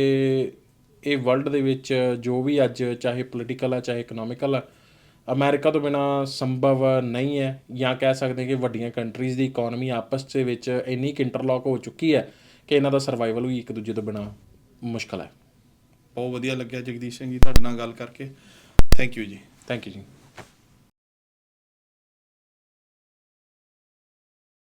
S2: ਇਹ ਵਰਲਡ ਦੇ ਵਿੱਚ ਜੋ ਵੀ ਅੱਜ ਚਾਹੇ ਪੋਲੀਟੀਕਲ ਆ ਚਾਹੇ ਇਕਨੋਮਿਕਲ ਆ ਅਮਰੀਕਾ ਤੋਂ ਬਿਨਾ ਸੰਭਵ ਨਹੀਂ ਹੈ ਜਾਂ ਕਹਿ ਸਕਦੇ ਕਿ ਵੱਡੀਆਂ ਕੰਟਰੀਜ਼ ਦੀ ਇਕਨੋਮੀ ਆਪਸ ਦੇ ਵਿੱਚ ਇੰਨੀ ਕਿ ਇੰਟਰਲੌਕ ਹੋ ਚੁੱਕੀ ਹੈ ਕਿ ਇਹਨਾਂ ਦਾ ਸਰਵਾਈਵਲ ਵੀ ਇੱਕ ਦੂਜੇ ਤੋਂ ਬਿਨਾ ਮੁਸ਼ਕਲ ਹੈ।
S1: ਬਹੁਤ ਵਧੀਆ ਲੱਗਿਆ ਜਗਦੀਸ਼ ਸਿੰਘ ਜੀ ਤੁਹਾਡੇ ਨਾਲ ਗੱਲ ਕਰਕੇ। ਥੈਂਕ ਯੂ ਜੀ।
S2: ਥੈਂਕ ਯੂ ਜੀ।